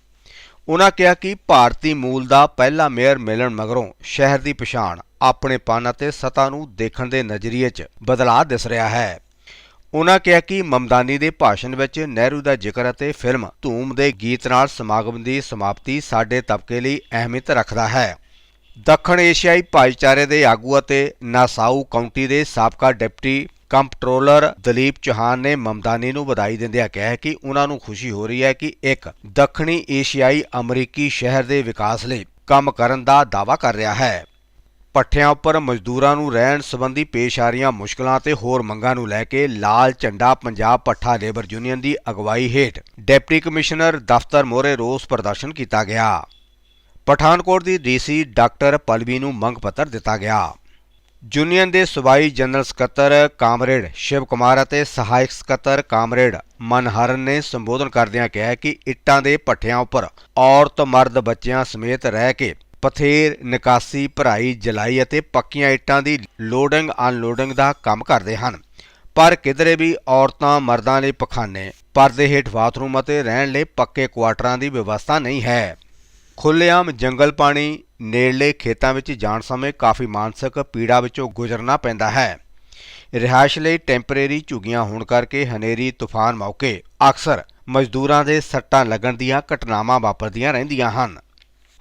ਉਹਨਾਂ ਕਿਹਾ ਕਿ ਭਾਰਤੀ ਮੂਲ ਦਾ ਪਹਿਲਾ ਮੇਅਰ ਮਿਲਣ ਮਗਰੋਂ ਸ਼ਹਿਰ ਦੀ ਪਛਾਣ ਆਪਣੇ ਪਨ ਅਤੇ ਸਤਾ ਨੂੰ ਦੇਖਣ ਦੇ ਨਜ਼ਰੀਏ 'ਚ ਬਦਲਾਅ ਦਿਸ ਰਿਹਾ ਹੈ। ਉਹਨਾਂ ਕਿਹਾ ਕਿ ਮਮਦਾਨੀ ਦੇ ਭਾਸ਼ਣ ਵਿੱਚ ਨਹਿਰੂ ਦਾ ਜ਼ਿਕਰ ਅਤੇ ਫਿਲਮ ਧੂਮ ਦੇ ਗੀਤ ਨਾਲ ਸਮਾਗਮ ਦੀ ਸਮਾਪਤੀ ਸਾਡੇ ਤਬਕੇ ਲਈ ਅਹਿਮੀਅਤ ਰੱਖਦਾ ਹੈ। ਦੱਖਣ ਏਸ਼ੀਆਈ ਭਾਈਚਾਰੇ ਦੇ ਆਗੂ ਅਤੇ ਨਾਸਾਊ ਕਾਉਂਟੀ ਦੇ ਸਾਬਕਾ ਡਿਪਟੀ ਕੰਪਟਰੋਲਰ ਦਲੀਪ ਚੌਹਾਨ ਨੇ ਮਮਦਾਨੀ ਨੂੰ ਵਧਾਈ ਦਿੰਦਿਆਂ ਕਿਹਾ ਕਿ ਉਹਨਾਂ ਨੂੰ ਖੁਸ਼ੀ ਹੋ ਰਹੀ ਹੈ ਕਿ ਇੱਕ ਦੱਖਣੀ ਏਸ਼ੀਆਈ ਅਮਰੀਕੀ ਸ਼ਹਿਰ ਦੇ ਵਿਕਾਸ ਲਈ ਕੰਮ ਕਰਨ ਦਾ ਦਾਅਵਾ ਕਰ ਰਿਹਾ ਹੈ। ਪੱਠਿਆਂ ਉੱਪਰ ਮਜ਼ਦੂਰਾਂ ਨੂੰ ਰਹਿਣ ਸੰਬੰਧੀ ਪੇਸ਼ ਆ ਰਹੀਆਂ ਮੁਸ਼ਕਲਾਂ ਤੇ ਹੋਰ ਮੰਗਾਂ ਨੂੰ ਲੈ ਕੇ ਲਾਲ ਝੰਡਾ ਪੰਜਾਬ ਪੱਠਾ ਲੇਬਰ ਯੂਨੀਅਨ ਦੀ ਅਗਵਾਈ ਹੇਠ ਡਿਪਟੀ ਕਮਿਸ਼ਨਰ ਦਫ਼ਤਰ ਮੋਹਰੇ ਰੋਸ ਪ੍ਰਦਰਸ਼ਨ ਕੀਤਾ ਗਿਆ। ਪਠਾਨਕੋਟ ਦੀ ਡੀਸੀ ਡਾਕਟਰ ਪਲਵੀ ਨੂੰ ਮੰਗ ਪੱਤਰ ਦਿੱਤਾ ਗਿਆ। ਯੂਨੀਅਨ ਦੇ ਸੂਬਾਈ ਜਨਰਲ ਸਕੱਤਰ ਕਾਮਰੇਡ ਸ਼ਿਵ ਕੁਮਾਰ ਅਤੇ ਸਹਾਇਕ ਸਕੱਤਰ ਕਾਮਰੇਡ ਮਨਹਰਨ ਨੇ ਸੰਬੋਧਨ ਕਰਦਿਆਂ ਕਿਹਾ ਕਿ ਇੱਟਾਂ ਦੇ ਪੱਠਿਆਂ ਉੱਪਰ ਔਰਤ, ਮਰਦ, ਬੱਚਿਆਂ ਸਮੇਤ ਰਹਿ ਕੇ ਪਥੇਰ, ਨਿਕਾਸੀ, ਭਰਾਈ, ਜਲਾਈ ਅਤੇ ਪੱਕੀਆਂ ਇੱਟਾਂ ਦੀ ਲੋਡਿੰਗ, ਅਨਲੋਡਿੰਗ ਦਾ ਕੰਮ ਕਰਦੇ ਹਨ। ਪਰ ਕਿਧਰੇ ਵੀ ਔਰਤਾਂ, ਮਰਦਾਂ ਲਈ ਪਖਾਨੇ ਪਰਦੇ ਹੇਠ ਬਾਥਰੂਮ ਅਤੇ ਰਹਿਣ ਲਈ ਪੱਕੇ ਕੁਆਟਰਾਂ ਦੀ ਵਿਵਸਥਾ ਨਹੀਂ ਹੈ। ਖੁੱਲ੍ਹੇਆਮ ਜੰਗਲ ਪਾਣੀ ਨੇੜਲੇ ਖੇਤਾਂ ਵਿੱਚ ਜਾਣ ਸਮੇਂ ਕਾਫੀ ਮਾਨਸਿਕ ਪੀੜਾ ਵਿੱਚੋਂ ਗੁਜ਼ਰਨਾ ਪੈਂਦਾ ਹੈ। ਰਿਹਾਇਸ਼ ਲਈ ਟੈਂਪਰੇਰੀ ਝੁੱਗੀਆਂ ਹੋਣ ਕਰਕੇ ਹਨੇਰੀ ਤੂਫਾਨ ਮੌਕੇ ਅਕਸਰ ਮਜ਼ਦੂਰਾਂ ਦੇ ਸੱਟਾਂ ਲੱਗਣ ਦੀਆਂ ਘਟਨਾਵਾਂ ਵਾਪਰਦੀਆਂ ਰਹਿੰਦੀਆਂ ਹਨ।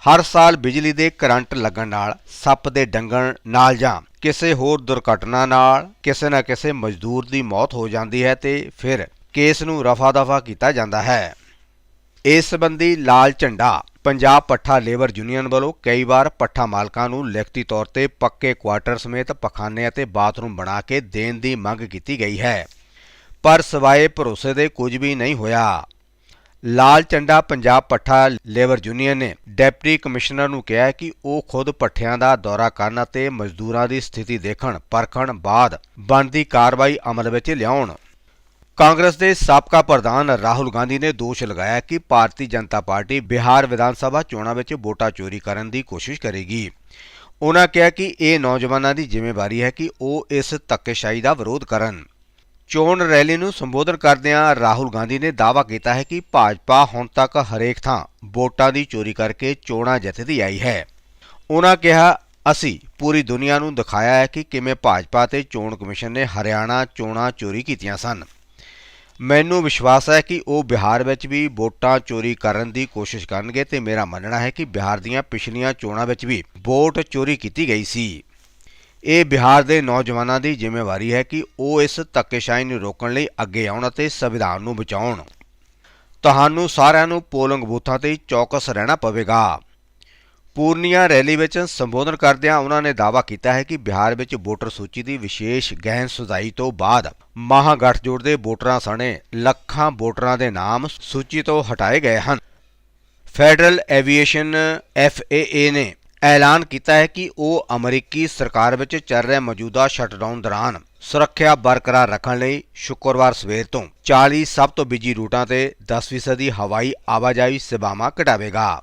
ਹਰ ਸਾਲ ਬਿਜਲੀ ਦੇ ਕਰੰਟ ਲੱਗਣ ਨਾਲ ਸੱਪ ਦੇ ਡੰਗਣ ਨਾਲ ਜਾਂ ਕਿਸੇ ਹੋਰ ਦੁਰਘਟਨਾ ਨਾਲ ਕਿਸੇ ਨਾ ਕਿਸੇ ਮਜ਼ਦੂਰ ਦੀ ਮੌਤ ਹੋ ਜਾਂਦੀ ਹੈ ਤੇ ਫਿਰ ਕੇਸ ਨੂੰ ਰਫਾ ਦਫਾ ਕੀਤਾ ਜਾਂਦਾ ਹੈ। ਇਸ ਸੰਬੰਧੀ ਲਾਲ ਝੰਡਾ ਪੰਜਾਬ ਪੱਠਾ ਲੇਬਰ ਯੂਨੀਅਨ ਵੱਲੋਂ ਕਈ ਵਾਰ ਪੱਠਾ ਮਾਲਕਾਂ ਨੂੰ ਲਿਖਤੀ ਤੌਰ ਤੇ ਪੱਕੇ ਕੁਆਟਰ ਸਮੇਤ ਪਖਾਨੇ ਅਤੇ ਬਾਥਰੂਮ ਬਣਾ ਕੇ ਦੇਣ ਦੀ ਮੰਗ ਕੀਤੀ ਗਈ ਹੈ। ਪਰ ਸਵਾਏ ਭਰੋਸੇ ਦੇ ਕੁਝ ਵੀ ਨਹੀਂ ਹੋਇਆ। ਲਾਲ ਚੰਡਾ ਪੰਜਾਬ ਪੱਠਾ ਲੇਬਰ ਯੂਨੀਅਨ ਨੇ ਡਿਪਟੀ ਕਮਿਸ਼ਨਰ ਨੂੰ ਕਿਹਾ ਕਿ ਉਹ ਖੁਦ ਪੱਠਿਆਂ ਦਾ ਦੌਰਾ ਕਰਨ ਅਤੇ ਮਜ਼ਦੂਰਾਂ ਦੀ ਸਥਿਤੀ ਦੇਖਣ, ਪਰਖਣ ਬਾਅਦ ਬਣਦੀ ਕਾਰਵਾਈ ਅਮਲ ਵਿੱਚ ਲਿਆਉਣ। ਕਾਂਗਰਸ ਦੇ ਸਾਬਕਾ ਪ੍ਰਧਾਨ ਰਾਹੁਲ ਗਾਂਧੀ ਨੇ ਦੋਸ਼ ਲਗਾਇਆ ਕਿ ਭਾਰਤੀ ਜਨਤਾ ਪਾਰਟੀ ਬਿਹਾਰ ਵਿਧਾਨ ਸਭਾ ਚੋਣਾਂ ਵਿੱਚ ਵੋਟਾਂ ਚੋਰੀ ਕਰਨ ਦੀ ਕੋਸ਼ਿਸ਼ ਕਰੇਗੀ। ਉਹਨਾਂ ਕਿਹਾ ਕਿ ਇਹ ਨੌਜਵਾਨਾਂ ਦੀ ਜ਼ਿੰਮੇਵਾਰੀ ਹੈ ਕਿ ਉਹ ਇਸ ਧੱਕੇਸ਼ਾਹੀ ਦਾ ਵਿਰੋਧ ਕਰਨ। ਚੋਣ ਰੈਲੀ ਨੂੰ ਸੰਬੋਧਨ ਕਰਦਿਆਂ ਰਾਹੁਲ ਗਾਂਧੀ ਨੇ ਦਾਅਵਾ ਕੀਤਾ ਹੈ ਕਿ ਭਾਜਪਾ ਹੁਣ ਤੱਕ ਹਰੇਕ ਥਾਂ ਵੋਟਾਂ ਦੀ ਚੋਰੀ ਕਰਕੇ ਚੋਣਾਂ ਜਿੱਤਦੀ ਆਈ ਹੈ। ਉਹਨਾਂ ਕਿਹਾ, ਅਸੀਂ ਪੂਰੀ ਦੁਨੀਆ ਨੂੰ ਦਿਖਾਇਆ ਹੈ ਕਿ ਕਿਵੇਂ ਭਾਜਪਾ ਤੇ ਚੋਣ ਕਮਿਸ਼ਨ ਨੇ ਹਰਿਆਣਾ ਚੋਣਾਂ ਚੋਰੀ ਕੀਤੀਆਂ ਸਨ। ਮੈਨੂੰ ਵਿਸ਼ਵਾਸ ਹੈ ਕਿ ਉਹ ਬਿਹਾਰ ਵਿੱਚ ਵੀ ਵੋਟਾਂ ਚੋਰੀ ਕਰਨ ਦੀ ਕੋਸ਼ਿਸ਼ ਕਰਨਗੇ ਤੇ ਮੇਰਾ ਮੰਨਣਾ ਹੈ ਕਿ ਬਿਹਾਰ ਦੀਆਂ ਪਿਛਲੀਆਂ ਚੋਣਾਂ ਵਿੱਚ ਵੀ ਵੋਟ ਚੋਰੀ ਕੀਤੀ ਗਈ ਸੀ। ਇਹ ਬਿਹਾਰ ਦੇ ਨੌਜਵਾਨਾਂ ਦੀ ਜ਼ਿੰਮੇਵਾਰੀ ਹੈ ਕਿ ਉਹ ਇਸ ਧੱਕੇਸ਼ਾਹੀ ਨੂੰ ਰੋਕਣ ਲਈ ਅੱਗੇ ਆਉਣ ਅਤੇ ਸੰਵਿਧਾਨ ਨੂੰ ਬਚਾਉਣ। ਤੁਹਾਨੂੰ ਸਾਰਿਆਂ ਨੂੰ ਪੋਲਿੰਗ ਬੂਥਾਂ ਤੇ ਚੌਕਸ ਰਹਿਣਾ ਪਵੇਗਾ। ਪੂਰਨੀਆ ਰੈਲੀ ਵਿੱਚ ਸੰਬੋਧਨ ਕਰਦਿਆਂ ਉਹਨਾਂ ਨੇ ਦਾਅਵਾ ਕੀਤਾ ਹੈ ਕਿ ਬਿਹਾਰ ਵਿੱਚ ਵੋਟਰ ਸੂਚੀ ਦੀ ਵਿਸ਼ੇਸ਼ ਗਹਿਨ ਸੁਧਾਈ ਤੋਂ ਬਾਅਦ ਮਹਾਗਠਜੋੜ ਦੇ ਵੋਟਰਾਂ ਸਣੇ ਲੱਖਾਂ ਵੋਟਰਾਂ ਦੇ ਨਾਮ ਸੂਚੀ ਤੋਂ ਹਟਾਏ ਗਏ ਹਨ। ਫੈਡਰਲ ਐਵੀਏਸ਼ਨ FAA ਨੇ ਐਲਾਨ ਕੀਤਾ ਹੈ ਕਿ ਉਹ ਅਮਰੀਕੀ ਸਰਕਾਰ ਵਿੱਚ ਚੱਲ ਰਹੇ ਮੌਜੂਦਾ ਸ਼ਟਡਾਊਨ ਦੌਰਾਨ ਸੁਰੱਖਿਆ ਬਰਕਰਾਰ ਰੱਖਣ ਲਈ ਸ਼ੁੱਕਰਵਾਰ ਸਵੇਰ ਤੋਂ 40 ਸਭ ਤੋਂ ਬਿਜ਼ੀ ਰੂਟਾਂ ਤੇ 10 ਫੀਸਦੀ ਹਵਾਈ ਆਵਾਜਾਈ ਸੇਵਾਵਾਂ ਘਟਾਵੇਗਾ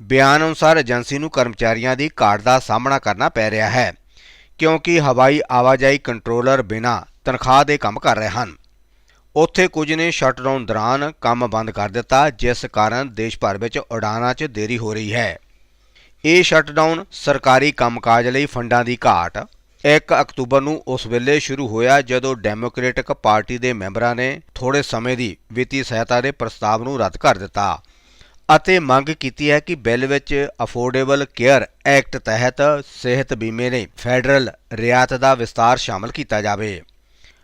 ਬਿਆਨ ਅਨੁਸਾਰ ਏਜੰਸੀ ਨੂੰ ਕਰਮਚਾਰੀਆਂ ਦੀ ਘਾਟ ਦਾ ਸਾਹਮਣਾ ਕਰਨਾ ਪੈ ਰਿਹਾ ਹੈ, ਕਿਉਂਕਿ ਹਵਾਈ ਆਵਾਜਾਈ ਕੰਟਰੋਲਰ ਬਿਨਾਂ ਤਨਖਾਹ ਦੇ ਕੰਮ ਕਰ ਰਹੇ ਹਨ। ਉੱਥੇ ਕੁਝ ਨੇ ਸ਼ਟਡਾਊਨ ਦੌਰਾਨ ਕੰਮ ਬੰਦ ਕਰ ਦਿੱਤਾ, ਜਿਸ ਕਾਰਨ ਦੇਸ਼ ਭਰ ਵਿੱਚ ਉਡਾਨਾਂ 'ਚ ਦੇਰੀ ਹੋ ਰਹੀ ਹੈ। ਇਹ ਸ਼ਟਡਾਊਨ ਸਰਕਾਰੀ ਕੰਮਕਾਜ ਲਈ ਫੰਡਾਂ ਦੀ ਘਾਟ। 1 ਅਕਤੂਬਰ ਨੂੰ ਉਸ ਵੇਲੇ ਸ਼ੁਰੂ ਹੋਇਆ, ਜਦੋਂ ਡੈਮੋਕ੍ਰੈਟਿਕ ਪਾਰਟੀ ਦੇ ਮੈਂਬਰਾਂ ਨੇ ਥੋੜੇ ਸਮੇਂ ਦੀ ਵਿੱਤੀ ਸਹਾਇਤਾ ਦੇ ਪ੍ਰਸਤਾਵ ਨੂੰ ਰੱਦ ਕਰ ਦਿੱਤਾ। ਅਤੇ ਮੰਗ ਕੀਤੀ ਹੈ ਕਿ ਬਿੱਲ ਵਿੱਚ ਅਫੋਰਡੇਬਲ ਕੇਅਰ ਐਕਟ ਤਹਿਤ ਸਿਹਤ ਬੀਮੇ ਲਈ ਫੈਡਰਲ ਰਿਆਇਤ ਦਾ ਵਿਸਤਾਰ ਸ਼ਾਮਲ ਕੀਤਾ ਜਾਵੇ।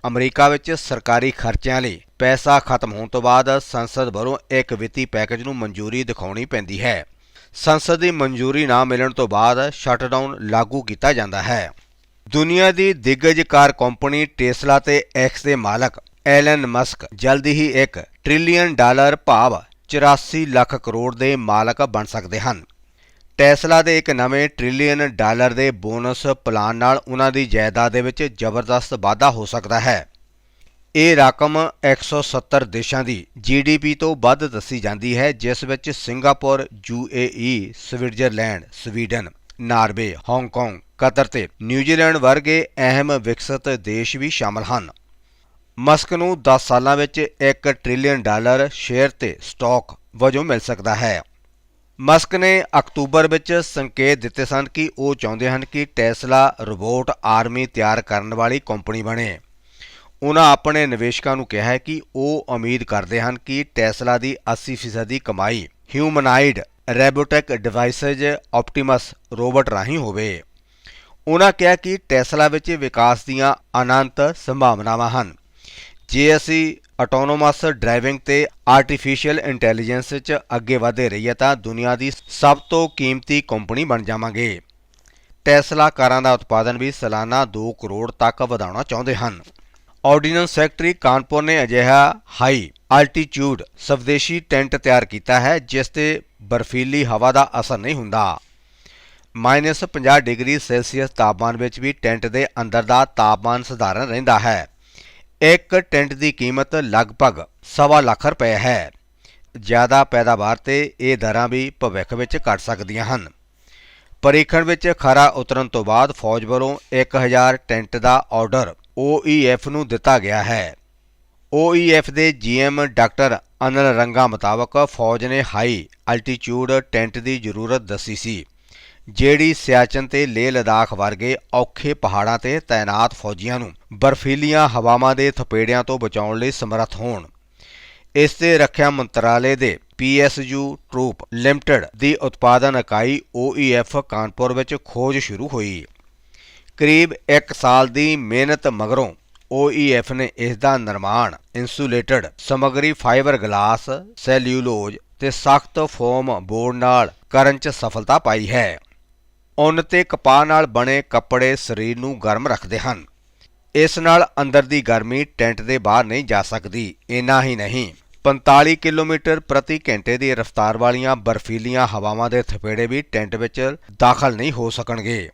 ਅਮਰੀਕਾ ਵਿੱਚ ਸਰਕਾਰੀ ਖਰਚਿਆਂ ਲਈ ਪੈਸਾ ਖਤਮ ਹੋਣ ਤੋਂ ਬਾਅਦ ਸੰਸਦ ਵੱਲੋਂ ਇੱਕ ਵਿੱਤੀ ਪੈਕੇਜ ਨੂੰ ਮਨਜ਼ੂਰੀ ਦਿਖਾਉਣੀ ਪੈਂਦੀ ਹੈ। ਸੰਸਦ ਦੀ ਮਨਜ਼ੂਰੀ ਨਾ ਮਿਲਣ ਤੋਂ ਬਾਅਦ ਸ਼ਟਡਾਊਨ ਲਾਗੂ ਕੀਤਾ ਜਾਂਦਾ ਹੈ। ਦੁਨੀਆ ਦੀ ਦਿੱਗਜ ਕਾਰ ਕੰਪਨੀ ਟੈਸਲਾ ਤੇ ਐਕਸ ਦੇ ਮਾਲਕ ਐਲਨ ਮਸਕ ਜਲਦੀ ਹੀ ਇੱਕ ਟ੍ਰਿਲੀਅਨ ਡਾਲਰ ਭਾਵ 84 ਲੱਖ ਕਰੋੜ ਦੇ ਮਾਲਕ ਬਣ ਸਕਦੇ ਹਨ। ਟੈਸਲਾ ਦੇ ਇੱਕ ਨਵੇਂ ਟ੍ਰਿਲੀਅਨ ਡਾਲਰ ਦੇ ਬੋਨਸ ਪਲਾਨ ਨਾਲ ਉਹਨਾਂ ਦੀ ਜਾਇਦਾਦ ਦੇ ਵਿੱਚ ਜ਼ਬਰਦਸਤ ਵਾਧਾ ਹੋ ਸਕਦਾ ਹੈ। ਇਹ ਰਕਮ 170 ਦੇਸ਼ਾਂ ਦੀ ਜੀਡੀਪੀ ਤੋਂ ਵੱਧ ਦੱਸੀ ਜਾਂਦੀ ਹੈ, ਜਿਸ ਵਿੱਚ Singapore UAE Switzerland, Sweden, Norway, Hong Kong, Qatar ਤੇ ਨਿਊਜ਼ੀਲੈਂਡ ਵਰਗੇ ਅਹਿਮ ਵਿਕਸਿਤ ਦੇਸ਼ ਵੀ ਸ਼ਾਮਲ ਹਨ। ਮਸਕ ਨੂੰ 10 ਸਾਲਾਂ ਵਿੱਚ 1 ਟ੍ਰਿਲੀਅਨ ਡਾਲਰ ਸ਼ੇਅਰ ਤੇ ਸਟਾਕ ਵਜੋਂ ਮਿਲ ਸਕਦਾ ਹੈ। ਮਸਕ ਨੇ ਅਕਤੂਬਰ ਵਿੱਚ ਸੰਕੇਤ ਦਿੱਤੇ ਸਨ ਕਿ ਉਹ ਚਾਹੁੰਦੇ ਹਨ ਕਿ ਟੈਸਲਾ ਰੋਬੋਟ ਆਰਮੀ ਤਿਆਰ ਕਰਨ ਵਾਲੀ ਕੰਪਨੀ ਬਣੇ। ਉਹਨਾਂ ਆਪਣੇ ਨਿਵੇਸ਼ਕਾਂ ਨੂੰ ਕਿਹਾ ਹੈ ਕਿ ਉਹ ਉਮੀਦ ਕਰਦੇ ਹਨ ਕਿ ਟੈਸਲਾ ਦੀ 80% ਦੀ ਕਮਾਈ ਹਿਊਮਨਾਈਡ ਰੈਬੋਟੈਕ ਡਿਵਾਈਸਜ਼ ਆਪਟੀਮਸ ਰੋਬੋਟ ਰਾਹੀਂ ਹੋਵੇ। ਉਹਨਾਂ ਕਿਹਾ ਕਿ ਟੈਸਲਾ ਵਿੱਚ ਵਿਕਾਸ ਦੀਆਂ ਅਨੰਤ ਸੰਭਾਵਨਾਵਾਂ ਹਨ। ਜੇ ਅਸੀਂ ਆਟੋਨੋਮਸ ਡਰਾਈਵਿੰਗ ਤੇ ਆਰਟੀਫੀਸ਼ੀਅਲ ਇੰਟੈਲੀਜੈਂਸ 'ਚ ਅੱਗੇ ਵਧਦੇ ਰਹੀਏ ਤਾਂ ਦੁਨੀਆ ਦੀ ਸਭ ਤੋਂ ਕੀਮਤੀ ਕੰਪਨੀ ਬਣ ਜਾਵਾਂਗੇ। ਟੈਸਲਾ ਕਾਰਾਂ ਦਾ ਉਤਪਾਦਨ ਵੀ ਸਾਲਾਨਾ 2 ਕਰੋੜ ਤੱਕ ਵਧਾਉਣਾ ਚਾਹੁੰਦੇ ਹਨ। ਆਰਡੀਨੈਂਸ ਸੈਕਟਰੀ ਕਾਨਪੁਰ ਨੇ ਅਜਿਹਾ ਹਾਈ ਆਲਟੀਟਿਊਡ ਸਵਦੇਸ਼ੀ ਟੈਂਟ ਤਿਆਰ ਕੀਤਾ ਹੈ, ਜਿਸ ਤੇ ਬਰਫੀਲੀ ਹਵਾ ਦਾ ਅਸਰ ਨਹੀਂ ਹੁੰਦਾ। ਮਾਈਨਸ 50 ਡਿਗਰੀ ਸੈਲਸੀਅਸ ਤਾਪਮਾਨ ਵਿੱਚ ਵੀ ਟੈਂਟ ਦੇ ਅੰਦਰ ਦਾ ਤਾਪਮਾਨ ਸਧਾਰਨ ਰਹਿੰਦਾ ਹੈ। ਇੱਕ ਟੈਂਟ ਦੀ ਕੀਮਤ ਲਗਭਗ ਸਵਾ ਲੱਖ ਰੁਪਏ ਹੈ। ਜ਼ਿਆਦਾ ਪੈਦਾਵਾਰ ਤੇ ਇਹ ਦਰਾਂ ਵੀ ਭਵਿੱਖ ਵਿੱਚ ਘਟ ਸਕਦੀਆਂ ਹਨ। ਪਰੀਖਣ ਵਿੱਚ ਖਰਾ ਉਤਰਨ ਤੋਂ ਬਾਅਦ ਫੌਜ ਵੱਲੋਂ 1000 ਟੈਂਟ ਦਾ ਆਰਡਰ OEF ਨੂੰ ਦਿੱਤਾ ਗਿਆ ਹੈ। OEF ਦੇ GM ਡਾਕਟਰ ਅਨਲ ਰੰਗਾ ਮੁਤਾਬਕ ਫੌਜ ਨੇ ਹਾਈ ਅਲਟੀਟਿਊਡ ਟੈਂਟ ਦੀ ਜ਼ਰੂਰਤ ਦੱਸੀ ਸੀ। ਜਿਹੜੀ ਸਿਆਚਨ ਤੇ ਲੇਹ ਲਦਾਖ ਵਰਗੇ ਔਖੇ ਪਹਾੜਾਂ ਤੇ ਤਾਇਨਾਤ ਫੌਜੀਆਂ ਨੂੰ ਬਰਫੀਲੀਆਂ ਹਵਾਵਾਂ ਦੇ ਥਪੇੜਿਆਂ ਤੋਂ ਬਚਾਉਣ ਲਈ ਸਮਰੱਥ ਹੋਣ। ਇਸ ਤੇ ਰੱਖਿਆ ਮੰਤਰਾਲੇ ਦੇ PSU ਟਰੂਪ ਲਿਮਟਿਡ ਦੀ ਉਤਪਾਦਨ ਇਕਾਈ OEF ਕਾਨਪੁਰ ਵਿੱਚ ਖੋਜ ਸ਼ੁਰੂ ਹੋਈ। ਕਰੀਬ 1 ਸਾਲ ਦੀ ਮਿਹਨਤ ਮਗਰੋਂ OEF ਨੇ ਇਸ ਦਾ ਨਿਰਮਾਣ, ਇਨਸੂਲੇਟਡ ਸਮੱਗਰੀ ਫਾਈਬਰ ਗਲਾਸ ਸੈਲਿਊਲੋਜ਼ ਤੇ ਸਖਤ ਫੋਮ ਬੋਰਡ ਨਾਲ ਕਰਨ 'ਚ ਸਫਲਤਾ ਪਾਈ ਹੈ। ਉੱਨ ਤੇ ਕਪਾਹ ਨਾਲ ਬਣੇ ਕੱਪੜੇ ਸਰੀਰ ਨੂੰ ਗਰਮ ਰੱਖਦੇ ਹਨ। ਇਸ ਨਾਲ ਅੰਦਰ ਦੀ ਗਰਮੀ ਟੈਂਟ ਦੇ ਬਾਹਰ ਨਹੀਂ ਜਾ ਸਕਦੀ, ਇੰਨਾ ਹੀ ਨਹੀਂ। 45 ਕਿਲੋਮੀਟਰ ਪ੍ਰਤੀ ਘੰਟੇ ਦੀ ਰਫ਼ਤਾਰ ਵਾਲੀਆਂ ਬਰਫੀਲੀਆਂ ਹਵਾਵਾਂ ਦੇ ਥਪੇੜੇ ਵੀ ਟੈਂਟ ਵਿੱਚ ਦਾਖਲ ਨਹੀਂ ਹੋ ਸਕਣਗੇ।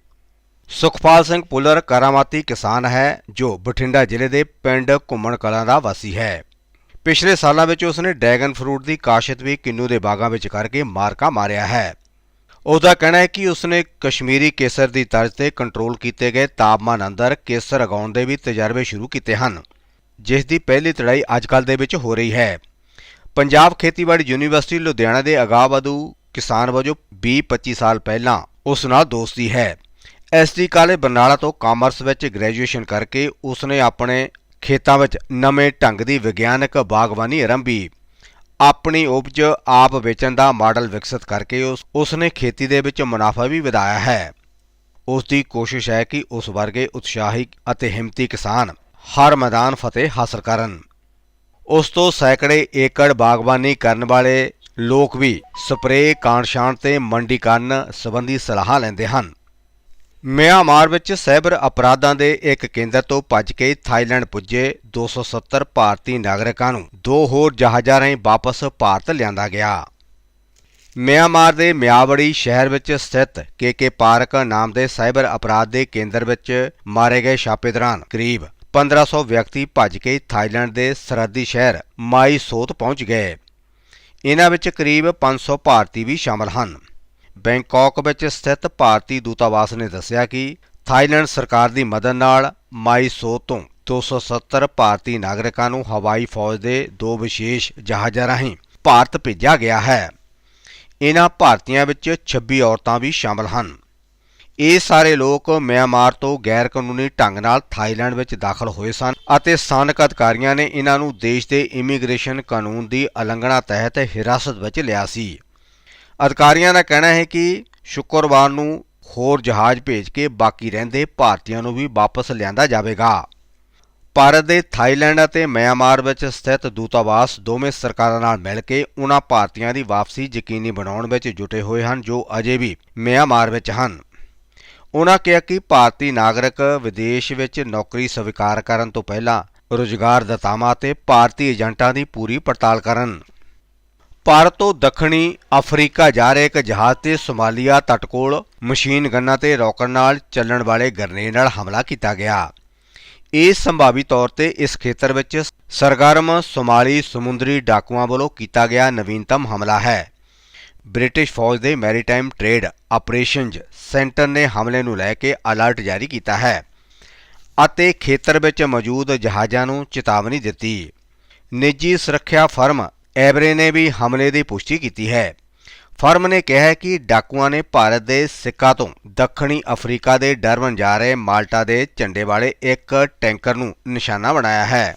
ਸੁਖਪਾਲ ਸਿੰਘ ਪੁੱਲਰ ਕਰਾਮਾਤੀ ਕਿਸਾਨ ਹੈ, ਜੋ ਬਠਿੰਡਾ ਜ਼ਿਲ੍ਹੇ ਦੇ ਪਿੰਡ ਘੁੰਮਣ ਕਲਾਂ ਦਾ ਵਾਸੀ ਹੈ। ਪਿਛਲੇ ਸਾਲਾਂ ਵਿੱਚ ਉਸਨੇ ਡਰੈਗਨ ਫਰੂਟ ਦੀ ਕਾਸ਼ਤ ਵੀ ਕਿੰਨੂ ਦੇ ਬਾਗਾਂ ਵਿੱਚ ਕਰਕੇ ਮਾਰਕਾ ਮਾਰਿਆ ਹੈ। ਉਸ ਦਾ ਕਹਿਣਾ ਹੈ ਕਿ ਉਸਨੇ ਕਸ਼ਮੀਰੀ ਕੇਸਰ ਦੀ ਤਰਜ਼ ਤੇ ਕੰਟਰੋਲ ਕੀਤੇ ਗਏ ਤਾਪਮਾਨ ਅੰਦਰ ਕੇਸਰ ਉਗਾਉਣ ਦੇ ਵੀ ਤਜਰਬੇ ਸ਼ੁਰੂ ਕੀਤੇ ਹਨ, ਜਿਸ ਦੀ ਪਹਿਲੀ ਤੜਾਈ ਅੱਜਕੱਲ ਦੇ ਵਿੱਚ ਹੋ ਰਹੀ ਹੈ। ਪੰਜਾਬ ਖੇਤੀਬਾੜੀ ਯੂਨੀਵਰਸਿਟੀ ਲੁਧਿਆਣਾ ਦੇ ਅਗਾਵਧੂ ਕਿਸਾਨ ਵਜੋਂ 20-25 ਸਾਲ ਪਹਿਲਾਂ ਉਸ ਨਾਲ ਦੋਸਤੀ ਹੈ ਐਸਟੀ ਕਾਲੇ ਬਰਨਾਲਾ ਤੋਂ ਕਾਮਰਸ ਵਿੱਚ ਗ੍ਰੈਜੂਏਸ਼ਨ ਕਰਕੇ ਉਸਨੇ ਆਪਣੇ ਖੇਤਾਂ ਵਿੱਚ ਨਵੇਂ ਢੰਗ ਦੀ ਵਿਗਿਆਨਕ ਬਾਗਬਾਨੀ ਆਰੰਭੀ। ਆਪਣੀ ਉਪਜ ਆਪ ਵੇਚਣ ਦਾ ਮਾਡਲ ਵਿਕਸਿਤ ਕਰਕੇ ਉਸ, ਉਸਨੇ ਖੇਤੀ ਦੇ ਵਿੱਚ ਮੁਨਾਫਾ ਵੀ ਵਧਾਇਆ ਹੈ। ਉਸ ਦੀ ਕੋਸ਼ਿਸ਼ ਹੈ ਕਿ ਉਸ ਵਰਗੇ ਉਤਸ਼ਾਹੀ ਅਤੇ ਹਿੰਮਤੀ ਕਿਸਾਨ ਹਰ ਮੈਦਾਨ ਫਤਿਹ ਹਾਸਲ ਕਰਨ। ਉਸ ਤੋਂ ਸੈਂਕੜੇ ਏਕੜ ਬਾਗਬਾਨੀ ਕਰਨ ਵਾਲੇ ਲੋਕ ਵੀ ਸਪਰੇਅ ਕਾਂਡ ਛਾਣ ਤੇ ਮੰਡੀਕਰਨ ਸੰਬੰਧੀ ਸਲਾਹਾਂ ਲੈਂਦੇ ਹਨ। ਮਿਆਂਮਾਰ ਵਿੱਚ ਸਾਈਬਰ ਅਪਰਾਧਾਂ ਦੇ ਇੱਕ ਕੇਂਦਰ ਤੋਂ ਭੱਜ ਕੇ ਥਾਈਲੈਂਡ ਪੁੱਜੇ 270 ਭਾਰਤੀ ਨਾਗਰਿਕਾਂ ਨੂੰ ਦੋ ਹੋਰ ਜਹਾਜ਼ਾਂ ਰਾਹੀਂ ਵਾਪਸ ਭਾਰਤ ਲਿਆਂਦਾ ਗਿਆ। ਮਿਆਂਮਾਰ ਦੇ ਮਿਆਵੜੀ ਸ਼ਹਿਰ ਵਿੱਚ ਸਥਿਤ ਕੇਕੇ ਪਾਰਕ ਨਾਮ ਦੇ ਸਾਈਬਰ ਅਪਰਾਧ ਦੇ ਕੇਂਦਰ ਵਿੱਚ ਮਾਰੇ ਗਏ ਛਾਪੇ ਦੌਰਾਨ ਕਰੀਬ 1500 ਵਿਅਕਤੀ ਭੱਜ ਕੇ ਥਾਈਲੈਂਡ ਦੇ ਸਰਹੱਦੀ ਸ਼ਹਿਰ ਮਾਈਸੋਤ ਪਹੁੰਚ ਗਏ। ਇਹਨਾਂ ਵਿੱਚ ਕਰੀਬ 500 ਭਾਰਤੀ ਵੀ ਸ਼ਾਮਲ ਹਨ। ਬੈਂਕਾਕ ਵਿੱਚ ਸਥਿਤ ਭਾਰਤੀ ਦੂਤਾਵਾਸ ਨੇ ਦੱਸਿਆ ਕਿ ਥਾਈਲੈਂਡ ਸਰਕਾਰ ਦੀ ਮਦਦ ਨਾਲ ਮਾਈ ਸੋ ਤੋਂ 270 ਭਾਰਤੀ ਨਾਗਰਿਕਾਂ ਨੂੰ ਹਵਾਈ ਫੌਜ ਦੇ ਦੋ ਵਿਸ਼ੇਸ਼ ਜਹਾਜ਼ਾਂ ਰਾਹੀਂ ਭਾਰਤ ਭੇਜਿਆ ਗਿਆ ਹੈ। ਇਹਨਾਂ ਭਾਰਤੀਆਂ ਵਿੱਚ 26 ਔਰਤਾਂ ਵੀ ਸ਼ਾਮਲ ਹਨ। ਇਹ ਸਾਰੇ ਲੋਕ ਮਿਆਂਮਾਰ ਤੋਂ ਗੈਰ ਕਾਨੂੰਨੀ ਢੰਗ ਨਾਲ ਥਾਈਲੈਂਡ ਵਿੱਚ ਦਾਖਲ ਹੋਏ ਸਨ ਅਤੇ ਸਥਾਨਕ ਅਧਿਕਾਰੀਆਂ ਨੇ ਇਹਨਾਂ ਨੂੰ ਦੇਸ਼ ਦੇ ਇਮੀਗ੍ਰੇਸ਼ਨ ਕਾਨੂੰਨ ਦੀ ਉਲੰਘਣਾ ਤਹਿਤ ਹਿਰਾਸਤ ਵਿੱਚ ਲਿਆ ਸੀ। ਅਧਿਕਾਰੀਆਂ ਦਾ ਕਹਿਣਾ ਹੈ ਕਿ ਸ਼ੁੱਕਰਵਾਰ ਨੂੰ ਹੋਰ ਜਹਾਜ਼ ਭੇਜ ਕੇ ਬਾਕੀ ਰਹਿੰਦੇ ਭਾਰਤੀਆਂ ਨੂੰ ਵੀ ਵਾਪਸ ਲਿਆਂਦਾ ਜਾਵੇਗਾ। ਭਾਰਤ ਦੇ ਥਾਈਲੈਂਡ ਅਤੇ ਮਿਆਂਮਾਰ ਵਿੱਚ ਸਥਿਤ ਦੂਤਾਵਾਸ ਦੋਵੇਂ ਸਰਕਾਰਾਂ ਨਾਲ ਮਿਲ ਕੇ ਉਹਨਾਂ ਭਾਰਤੀਆਂ ਦੀ ਵਾਪਸੀ ਯਕੀਨੀ ਬਣਾਉਣ ਵਿੱਚ ਜੁਟੇ ਹੋਏ ਹਨ, ਜੋ ਅਜੇ ਵੀ ਮਿਆਂਮਾਰ ਵਿੱਚ ਹਨ। ਉਹਨਾਂ ਕਿਹਾ ਕਿ ਭਾਰਤੀ ਨਾਗਰਿਕ ਵਿਦੇਸ਼ ਵਿੱਚ ਨੌਕਰੀ ਸਵੀਕਾਰ ਕਰਨ ਤੋਂ ਪਹਿਲਾਂ ਰੁਜ਼ਗਾਰ ਦਾਤਾਵਾਂ ਅਤੇ ਭਾਰਤੀ ਏਜੰਟਾਂ ਦੀ ਪੂਰੀ ਪੜਤਾਲ ਕਰਨ। ਭਾਰਤ ਤੋਂ ਦੱਖਣੀ ਅਫਰੀਕਾ ਜਾ ਰਹੇ ਇੱਕ ਜਹਾਜ਼ ਤੇ ਸੋਮਾਲੀਆ ਤੱਟ ਕੋਲ ਮਸ਼ੀਨ ਗੰਨਾਂ ਤੇ ਰੌਕਟ ਨਾਲ ਚੱਲਣ ਵਾਲੇ ਗਰਨੇਡ ਨਾਲ ਹਮਲਾ ਕੀਤਾ ਗਿਆ। ਇਹ ਸੰਭਾਵੀ ਤੌਰ ਤੇ ਇਸ ਖੇਤਰ ਵਿੱਚ ਸਰਗਰਮ ਸੋਮਾਲੀ ਸਮੁੰਦਰੀ ਡਾਕੂਆਂ ਵੱਲੋਂ ਕੀਤਾ ਗਿਆ ਨਵੀਨਤਮ ਹਮਲਾ ਹੈ। ਬ੍ਰਿਟਿਸ਼ ਫੌਜ ਦੇ ਮੈਰੀਟਾਈਮ ਟ੍ਰੇਡ ਆਪਰੇਸ਼ਨਜ਼ ਸੈਂਟਰ ਨੇ ਹਮਲੇ ਨੂੰ ਲੈ ਕੇ ਅਲਰਟ ਜਾਰੀ ਕੀਤਾ ਹੈ ਅਤੇ ਖੇਤਰ ਵਿੱਚ ਮੌਜੂਦ ਜਹਾਜ਼ਾਂ ਨੂੰ ਚੇਤਾਵਨੀ ਦਿੱਤੀ। ਨਿੱਜੀ ਸੁਰੱਖਿਆ ਫਰਮ ਐਬਰੇ ਨੇ ਵੀ ਹਮਲੇ ਦੀ ਪੁਸ਼ਟੀ ਕੀਤੀ ਹੈ। ਫਰਮ ਨੇ ਕਿਹਾ ਹੈ ਕਿ ਡਾਕੂਆਂ ਨੇ ਭਾਰਤ ਦੇ ਸਿੱਕਾ ਤੋਂ ਦੱਖਣੀ ਅਫਰੀਕਾ ਦੇ ਡਰਬਨ ਜਾ ਰਹੇ ਮਾਲਟਾ ਦੇ ਝੰਡੇ ਵਾਲੇ ਇੱਕ ਟੈਂਕਰ ਨੂੰ ਨਿਸ਼ਾਨਾ ਬਣਾਇਆ ਹੈ।